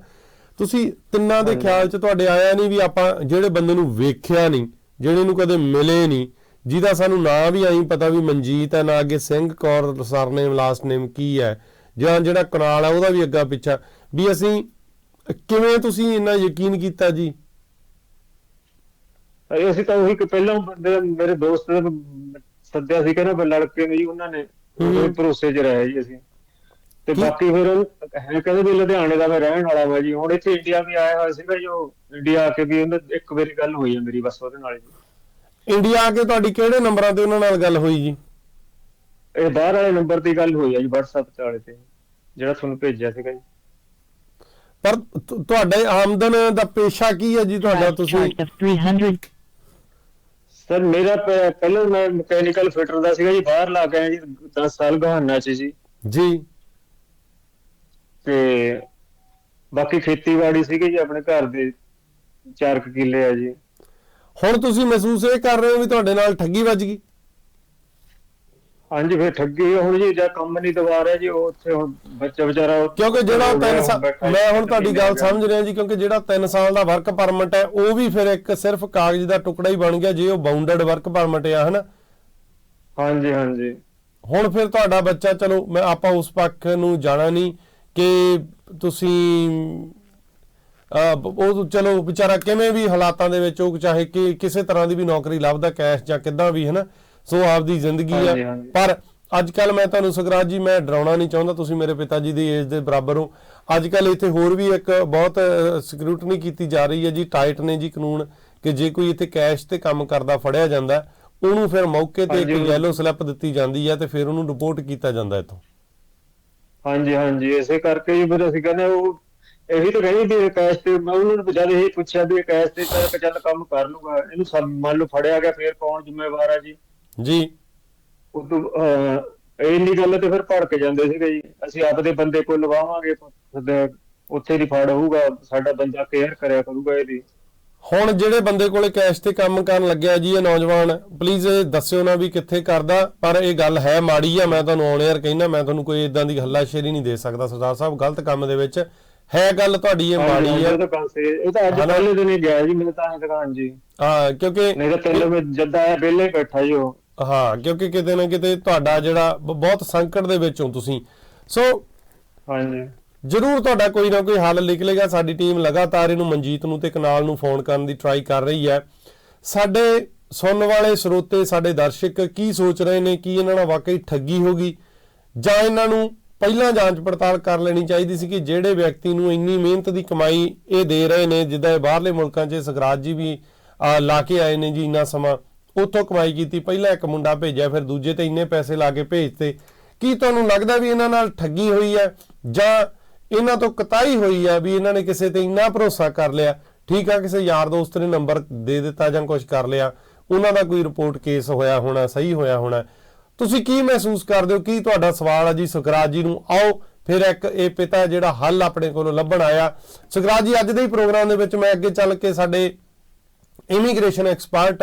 ਤੁਸੀਂ ਤਿੰਨਾਂ ਦੇ ਖਿਆਲ 'ਚ ਤੁਹਾਡੇ ਆਇਆ ਨਹੀਂ ਵੀ ਆਪਾਂ ਜਿਹੜੇ ਬੰਦੇ ਨੂੰ ਵੇਖਿਆ ਨਹੀਂ ਜਿਹੜੇ ਨੂੰ ਕਦੇ ਮਿਲੇ ਨਹੀਂ ਜਿਹਦਾ ਸਾਨੂੰ ਨਾਂ ਵੀ ਆਈ ਪਤਾ ਵੀ ਮਨਜੀਤ ਹੈ ਨਾ ਅੱਗੇ Singh Kaur surname last name ਕੀ ਹੈ ਜਾਂ ਜਿਹੜਾ ਕਨਾਲ ਹੈ ਉਹਦਾ ਵੀ ਅੱਗਾ ਪਿੱਛਾ। ਵੀ ਅਸੀਂ ਕਿਵੇਂ ਤੁਸੀਂ ਇੰਨਾ ਯਕੀਨ ਕੀਤਾ ਜੀ?
ਅਸੀਂ ਤਾਂ ਉਹੀ ਕਿ ਪਹਿਲਾਂ ਬੰਦੇ ਮੇਰੇ ਦੋਸਤ ਨੇ ਸੱਦਿਆ ਸੀ ਕਹਿੰਦਾ ਲੜਕੇ ਨੂੰ ਜੀ ਉਹਨਾਂ ਨੇ ਭਰੋਸੇ 'ਚ ਰਹੇ ਜੀ ਅਸੀਂ ਤੇ ਬਾਕੀ ਫਿਰ ਹੈ ਕਹਿੰਦੇ ਵੀ ਲੁਧਿਆਣੇ ਦਾ ਮੈਂ ਰਹਿਣ ਵਾਲਾ ਵਾ ਜੀ। ਹੁਣ ਇੱਥੇ ਇੰਡੀਆ ਵੀ ਆਇਆ ਹੋਇਆ ਸੀਗਾ ਜੋ ਇੰਡੀਆ ਆ ਕੇ ਵੀ ਉਹਨਾਂ ਇੱਕ ਵਾਰੀ ਗੱਲ ਹੋਈ ਹੈ ਮੇਰੀ ਬਸ ਉਹਦੇ ਨਾਲ ਜੀ
ਇੰਡੀਆ ਆ ਕੇ ਤੁਹਾਡੀ ਕਿਹੜੇ ਨੰਬਰਾਂ ਤੇ ਉਹਨਾਂ ਨਾਲ ਗੱਲ ਹੋਈ ਜੀ?
ਇਹ ਬਾਹਰ ਵਾਲੇ ਨੰਬਰ ਤੇ ਗੱਲ ਹੋਈ ਹੈ ਜੀ WhatsApp ਤੇ ਵਾਲੇ ਤੇ ਜਿਹੜਾ ਤੁਹਾਨੂੰ ਭੇਜਿਆ ਸੀਗਾ ਜੀ।
ਪਰ ਤੁ- ਤੁਹਾਡੇ ਆਮਦਨ ਦਾ ਪੇਸ਼ਾ ਕੀ ਹੈ ਜੀ ਤੁਹਾਡਾ ਤੁਸੀਂ?
charge of 300
ਸਰ ਮੇਰਾ ਪ- ਪਹਿਲਾਂ ਮੈਂ ਮਕੈਨੀਕਲ ਫਿਟਰ ਦਾ ਸੀਗਾ ਜੀ ਬਾਹਰ ਲਾ ਕੇ ਆਇਆ ਜੀ 10 ਸਾਲ ਗਹਾਨਾ ਚ ਜੀ।
ਜੀ।
ਤੇ ਬਾਕੀ ਖੇਤੀਬਾੜੀ ਸੀਗੀ ਜੀ ਆਪਣੇ ਘਰ ਦੇ 4 ਕਿੱਲੇ ਆ ਜੀ।
ਹੁਣ ਤੁਸੀਂ ਮਹਿਸੂਸ ਇਹ ਕਰ ਰਹੇ ਹੋ ਵੀ ਤੁਹਾਡੇ ਨਾਲ ਠੱਗੀ ਵੱਜ ਗਈ?
ਹਾਂਜੀ ਫਿਰ ਠੱਗੀ ਹੁਣ ਜੀ ਜਾਂ ਕੰਮ ਨਹੀਂ ਦਵਾ ਰਿਹਾ ਜੀ ਉਹ ਉੱਥੇ ਹੁਣ ਬੱਚਾ ਵਿਚਾਰਾ
ਕਿਉਂਕਿ ਜਿਹੜਾ
ਹੋ ਗਿਆ,
3 ਸਾਲ ਮੈਂ ਹੁਣ ਤੁਹਾਡੀ ਗੱਲ। ਸਮਝ ਰਿਹਾ ਜੀ ਕਿਉਂਕਿ ਜਿਹੜਾ 3 ਸਾਲ ਦਾ ਵਰਕ ਪਰਮਿਟ ਹੈ ਉਹ ਵੀ ਫਿਰ ਇੱਕ ਸਿਰਫ ਕਾਗਜ਼ ਦਾ ਟੁਕੜਾ ਹੀ ਬਣ ਗਿਆ ਜੇ ਉਹ ਬਾਉਂਡਡ ਵਰਕ ਪਰਮਿਟ ਆ ਹਨਾ?
ਹਾਂਜੀ ਹਾਂਜੀ।
ਹੁਣ ਫਿਰ ਤੁਹਾਡਾ ਬੱਚਾ ਚਲੋ ਮੈਂ ਆਪਾਂ ਉਸ ਪੱਖ ਨੂੰ ਜਾਣਾ ਨਹੀਂ ਕਿ ਤੁਸੀਂ ਉਹ ਚਲੋ ਵਿਚਾਰਾ ਕਿਵੇਂ ਵੀ ਹਾਲਾਤਾਂ ਦੇ ਵਿੱਚ ਉਹ ਚਾਹੇ ਕਿ ਕਿਸੇ ਤਰ੍ਹਾਂ ਦੀ ਵੀ ਨੌਕਰੀ ਲੱਭਦਾ ਕੈਸ਼ ਜਾਂ ਕਿੱਦਾਂ ਵੀ ਹਨਾ ਸੋ ਆਪਦੀ ਜ਼ਿੰਦਗੀ ਆ। ਪਰ ਅੱਜ ਕੱਲ ਮੈਂ ਤੁਹਾਨੂੰ ਸੁਖਰਾਜ ਜੀ ਮੈਂ ਡਰਾਉਣਾ ਨਹੀਂ ਚਾਹੁੰਦਾ ਤੁਸੀਂ ਮੇਰੇ ਪਿਤਾ ਜੀ ਦੀ ਏਜ ਦੇ ਬਰਾਬਰ ਹੋ ਅੱਜ ਕੱਲ ਇੱਥੇ ਹੋਰ ਵੀ ਇੱਕ ਬਹੁਤ ਸਕਰੂਟਨੀ ਕੀਤੀ ਜਾ ਰਹੀ ਹੈ ਜੀ ਟਾਈਟ ਨੇ ਜੀ ਕਾਨੂੰਨ ਕਿ ਜੇ ਕੋਈ ਇੱਥੇ ਕੈਸ਼ ਤੇ ਕੰਮ ਕਰਦਾ ਫੜਿਆ ਜਾਂਦਾ ਉਹਨੂੰ ਫਿਰ ਮੌਕੇ ਤੇ ਇੱਕ। ਯੈਲੋ ਸਲਿੱਪ ਦਿੱਤੀ ਜਾਂਦੀ ਹੈ ਤੇ ਫਿਰ ਉਹਨੂੰ ਰਿਪੋਰਟ ਕੀਤਾ ਜਾਂਦਾ ਇੱਥੋਂ
ਹਾਂਜੀ ਹਾਂਜੀ ਇਸੇ ਕਰਕੇ ਹੀ ਫਿਰ ਅਸੀਂ ਕਹਿੰਦੇ ਉਹ ਇਹੀ ਤਾਂ ਕਹਿੰਦੀ ਵੀ ਕੈਸ਼ ਤੇ ਮੈਂ ਉਹਨਾਂ ਜਦ ਇਹ ਪੁੱਛਿਆ ਵੀ ਕੈਸ਼ ਤੇ ਤਾਂ ਚੱਲ ਕੰਮ ਕਰ ਲੂਗਾ ਇਹਨੂੰ ਮੰਨ ਲਓ ਫੜਿਆ ਗਿਆ ਫਿਰ ਕੌਣ ਜ਼ਿੰਮੇਵਾਰ ਹੈ ਜੀ?
ਜੀ।
ਉਦੋਂ ਇੰਨੀ ਗੱਲ ਤੇ ਫਿਰ ਭੜਕ ਜਾਂਦੇ ਸੀਗੇ ਜੀ। ਅਸੀਂ ਆਪਦੇ ਬੰਦੇ ਕੋਲ ਲਵਾਵਾਂਗੇ ਉੱਥੇ ਦੀ ਫੜ ਹੋਊਗਾ ਸਾਡਾ ਬੰਦਾ ਕੇਅਰ ਕਰਿਆ ਕਰੂਗਾ ਇਹਦੀ।
ਹੁਣ ਜਿਹੜੇ ਬੰਦੇ ਕੋਲੇ ਕੈਸ਼ ਤੇ ਕੰਮ ਕਰਨ ਲੱਗਿਆ ਜੀ ਇਹ ਨੌਜਵਾਨ ਪਲੀਜ਼ ਦੱਸਿਓ ਨਾ ਵੀ ਕਿੱਥੇ ਕਰਦਾ ਪਰ ਇਹ ਗੱਲ ਹੈ ਮਾੜੀ ਆ ਮੈਂ ਤੁਹਾਨੂੰ ਆਨ 에ਅਰ ਕਹਿਣਾ ਮੈਂ ਤੁਹਾਨੂੰ ਕੋਈ ਇਦਾਂ ਦੀ ਹੱਲਾਸ਼ੇਰੀ ਨਹੀਂ ਦੇ ਸਕਦਾ ਸਰਦਾਰ ਸਾਹਿਬ ਗਲਤ ਕੰਮ ਦੇ ਵਿੱਚ। ਹੈ ਗੱਲ ਤੁਹਾਡੀ ਇਹ ਮਾੜੀ
ਹੈ। ਇਹ ਤਾਂ ਅੱਜ? ਪਹਿਲੇ ਦਿਨ ਹੀ ਗਿਆ ਜੀ ਮੇਰੇ ਤਾਂ ਇਹ ਦੁਕਾਨ ਜੀ।
ਹਾਂ ਕਿਉਂਕਿ
ਨਹੀਂ ਤਾਂ ਤਿੰਨ ਵਜੇ ਜਦ ਆਇਆ ਵਿਹਲੇ ਹੀ ਬੈਠਾ ਜੀ ਉਹ।
ਹਾਂ ਕਿਉਂਕਿ ਕਿਤੇ ਨਾ ਕਿਤੇ ਤੁਹਾਡਾ ਜਿਹੜਾ ਬਹੁਤ ਸੰਕਟ ਦੇ ਵਿੱਚ ਹੋ ਤੁਸੀਂ। ਸੋ
ਹਾਂਜੀ।
ਜ਼ਰੂਰ ਤੁਹਾਡਾ ਕੋਈ ਨਾ ਕੋਈ ਹੱਲ ਨਿਕਲੇਗਾ। ਸਾਡੀ ਟੀਮ ਲਗਾਤਾਰ ਇਹਨੂੰ ਮਨਜੀਤ ਨੂੰ ਤੇ ਕਨਾਲ ਨੂੰ ਫੋਨ ਕਰਨ ਦੀ ਟਰਾਈ ਕਰ ਰਹੀ ਹੈ। ਸਾਡੇ ਸੁਣਨ ਵਾਲੇ ਸਰੋਤੇ ਸਾਡੇ ਦਰਸ਼ਕ ਕੀ ਸੋਚ ਰਹੇ ਨੇ ਕੀ ਇਹਨਾਂ ਨਾਲ ਵਾਕਈ ਠੱਗੀ ਹੋ ਗਈ? ਜਾਂ ਇਹਨਾਂ ਨੂੰ ਪਹਿਲਾਂ ਜਾਂਚ ਪੜਤਾਲ ਕਰ ਲੈਣੀ ਚਾਹੀਦੀ ਸੀ ਕਿ ਜਿਹੜੇ ਵਿਅਕਤੀ ਨੂੰ ਇੰਨੀ ਮਿਹਨਤ ਦੀ ਕਮਾਈ ਇਹ ਦੇ ਰਹੇ ਨੇ, ਜਿੱਦਾਂ ਇਹ ਬਾਹਰਲੇ ਮੁਲਕਾਂ 'ਚ ਸਗਰਾਜ ਜੀ ਵੀ ਲਾ ਕੇ ਆਏ ਨੇ ਜੀ ਇੰਨਾ ਸਮਾਂ, ਉੱਥੋਂ ਕਮਾਈ ਕੀਤੀ, ਪਹਿਲਾਂ ਇੱਕ ਮੁੰਡਾ ਭੇਜਿਆ, ਫਿਰ ਦੂਜੇ ਤੇ ਇੰਨੇ ਪੈਸੇ ਲਾ ਕੇ ਭੇਜਤੇ। ਕੀ ਤੁਹਾਨੂੰ ਲੱਗਦਾ ਵੀ ਇਹਨਾਂ ਨਾਲ ਠੱਗੀ ਹੋਈ ਹੈ? ਜਾਂ ਇਹਨਾਂ ਤੋਂ ਕਤਾਈ ਹੋਈ ਹੈ ਵੀ ਇਹਨਾਂ ਨੇ ਕਿਸੇ ਤੇ ਇੰਨਾ ਭਰੋਸਾ ਕਰ ਲਿਆ? ਠੀਕ ਆ, ਕਿਸੇ ਯਾਰ ਦੋਸਤ ਨੇ ਨੰਬਰ ਦੇ ਦਿੱਤਾ ਜਾਂ ਕੁਝ ਕਰ ਲਿਆ, ਉਹਨਾਂ ਦਾ ਕੋਈ ਰਿਪੋਰਟ ਕੇਸ ਹੋਇਆ ਹੋਣਾ, ਸਹੀ ਹੋਇਆ ਹੋਣਾ ਤੁਸੀਂ ਕੀ ਮਹਿਸੂਸ ਕਰਦੇ ਹੋ? ਕੀ ਤੁਹਾਡਾ ਸਵਾਲ ਹੈ ਜੀ? ਸੁਖਰਾਜ ਜੀ ਨੂੰ ਆਓ ਫਿਰ ਇੱਕ ਇਹ ਪਿਤਾ ਜਿਹੜਾ ਹੱਲ ਆਪਣੇ ਕੋਲੋਂ ਲੱਭਣ ਆਇਆ। ਸੁਖਰਾਜ ਜੀ ਅੱਜ ਦੇ ਹੀ ਪ੍ਰੋਗਰਾਮ ਦੇ ਵਿੱਚ ਮੈਂ ਅੱਗੇ ਚੱਲ ਕੇ ਸਾਡੇ ਇਮੀਗ੍ਰੇਸ਼ਨ ਐਕਸਪਰਟ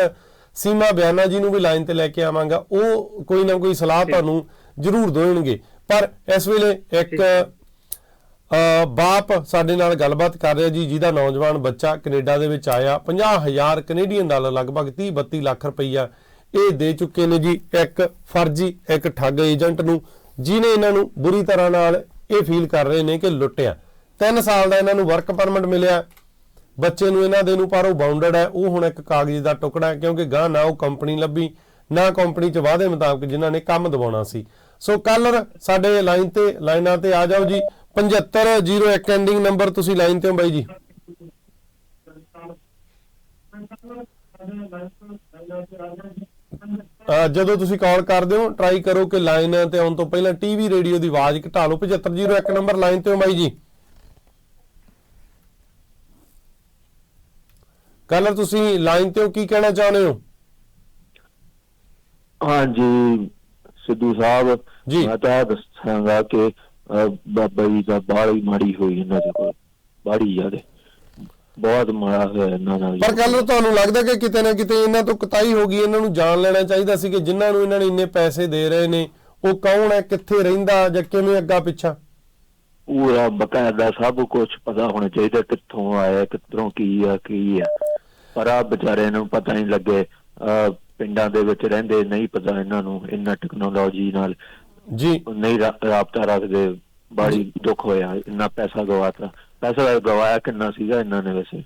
ਸੀਮਾ ਬਿਆਨਾ ਜੀ ਨੂੰ ਵੀ ਲਾਈਨ ਤੇ ਲੈ ਕੇ ਆਵਾਂਗਾ। ਉਹ ਕੋਈ ਨਾ ਕੋਈ ਸਲਾਹ ਤੁਹਾਨੂੰ ਜ਼ਰੂਰ ਦੇਣਗੇ। ਪਰ ਇਸ ਵੇਲੇ ਇੱਕ ਬਾਪ ਸਾਡੇ ਨਾਲ ਗੱਲਬਾਤ ਕਰ ਰਿਹਾ ਜੀ ਜਿਹਦਾ ਨੌਜਵਾਨ ਬੱਚਾ ਕੈਨੇਡਾ ਦੇ ਵਿੱਚ ਆਇਆ। 50000 ਕੈਨੇਡੀਅਨ ਡਾਲਰ ਲਗਭਗ 30 32 ਲੱਖ ਰੁਪਈਆ ਇਹ ਦੇ ਚੁੱਕੇ ਨੇ ਜੀ ਇੱਕ ਫਰਜ਼ੀ ਇੱਕ ਠੱਗ ਏਜੰਟ ਨੂੰ ਜਿਨੇ ਇਹਨਾਂ ਨੂੰ ਬੁਰੀ ਤਰ੍ਹਾਂ ਨਾਲ ਇਹ ਫੀਲ ਕਰ ਰਹੇ ਨੇ ਕਿ ਲੁੱਟਿਆ 3 ਸਾਲ ਦਾ ਇਹਨਾਂ ਨੂੰ ਵਰਕ ਪਰਮਿਟ ਮਿਲਿਆ ਬੱਚੇ ਨੂੰ ਇਹਨਾਂ ਦੇ ਨੂੰ ਪਰ ਉਹ ਬਾਉਂਡਡ ਹੈ ਉਹ ਹੁਣ ਇੱਕ ਕਾਗਜ਼ ਦਾ ਟੁਕੜਾ ਹੈ ਕਿਉਂਕਿ ਗਾਂ ਨਾ ਉਹ ਕੰਪਨੀ ਲੱਭੀ ਨਾ ਕੰਪਨੀ ਚ ਵਾਅਦੇ ਮੁਤਾਬਕ ਜਿਨ੍ਹਾਂ ਨੇ ਕੰਮ ਦਿਵਾਉਣਾ ਸੀ ਸੋ ਕੱਲ ਸਾਡੇ ਲਾਈਨ ਤੇ ਲਾਈਨਾਂ ਤੇ ਆ ਜਾਓ ਜੀ 7501 ਐਂਡਿੰਗ ਨੰਬਰ ਤੁਸੀਂ ਲਾਈਨ ਤੇ ਹੋ ਬਾਈ ਜੀ ਜਦੋਂ ਤੁਸੀਂ ਕਾਲ ਕਰਦੇ ਹੋ ਟਰਾਈ ਕਰੋ ਕਿ ਲਾਈਨ ਤੇ ਆਉਣ ਤੋਂ ਪਹਿਲਾਂ ਟੀਵੀ ਰੇਡੀਓ ਦੀ ਆਵਾਜ਼ ਘਟਾ ਲਓ। 7501 ਨੰਬਰ ਲਾਈਨ ਤੇ ਹੋ ਬਾਈ ਜੀ। ਕੱਲਰ ਤੁਸੀਂ ਲਾਈਨ ਤੇ ਹੋ ਕੀ ਕਹਿਣਾ ਚਾਹੁੰਦੇ ਹੋ?
ਹਾਂਜੀ ਸਿੱਧੂ ਸਾਹਿਬ
ਜੀ।
ਮੈਂ ਤਾਂ ਦੱਸਾਂਗਾ ਕਿ ਬਾਬਾ ਜੀ ਦਾ ਬਾੜੀ ਮਾੜੀ ਹੋਈ ਇਹਨਾਂ ਦੇ ਕੋਲ ਬਾੜੀ ਯਾਰ ਬਹੁਤ ਮਾੜਾ ਹੋਇਆ ਇਹਨਾਂ ਨਾਲ।
ਪਰ ਕੱਲ ਤੁਹਾਨੂੰ ਲੱਗਦਾ ਕਿ ਕਿਤੇ ਨਾ ਕਿਤੇ ਇਹਨਾਂ ਤੋਂ ਕਤਾਈ ਹੋ ਗਈ ਇਹਨਾਂ ਨੂੰ ਜਾਣ ਲੈਣਾ ਚਾਹੀਦਾ ਸੀ ਕਿ ਜਿਨ੍ਹਾਂ ਨੂੰ ਇਹਨਾਂ ਨੇ ਇੰਨੇ ਪੈਸੇ ਦੇ ਰਹੇ ਨੇ ਉਹ ਕੌਣ ਹੈ ਕਿੱਥੇ ਰਹਿੰਦਾ ਜਾਂ ਕਿਵੇਂ ਅੱਗਾ ਪਿੱਛਾ?
ਪੂਰਾ ਬਕਾਇਦਾ ਸਭ ਕੁਝ ਪਤਾ ਹੋਣਾ ਚਾਹੀਦਾ ਕਿੱਥੋਂ ਆਇਆ ਕਿੱਧਰੋਂ ਕੀ ਆ ਕੀ ਆ। ਪਰ ਆ ਵਿਚਾਰੇ ਨੂੰ ਪਤਾ ਨਹੀਂ ਲੱਗੇ ਪਿੰਡਾਂ ਦੇ ਵਿੱਚ ਰਹਿੰਦੇ ਨਹੀਂ ਪਤਾ ਇਹਨਾਂ ਨੂੰ ਇੰਨਾ ਟੈਕਨੋਲੋਜੀ ਨਾਲ।
ਜੀ।
ਨਹੀਂ ਰਾਬਤਾ ਰੱਖਦੇ ਬੜੀ ਦੁੱਖ ਹੋਇਆ ਇੰਨਾ ਪੈਸਾ ਗਵਾਤਾ। ਪੈਸਾ ਗਵਾਇਆ ਕਿੰਨਾ ਸੀਗਾ ਇਹਨਾਂ ਨੇ ਵੈਸੇ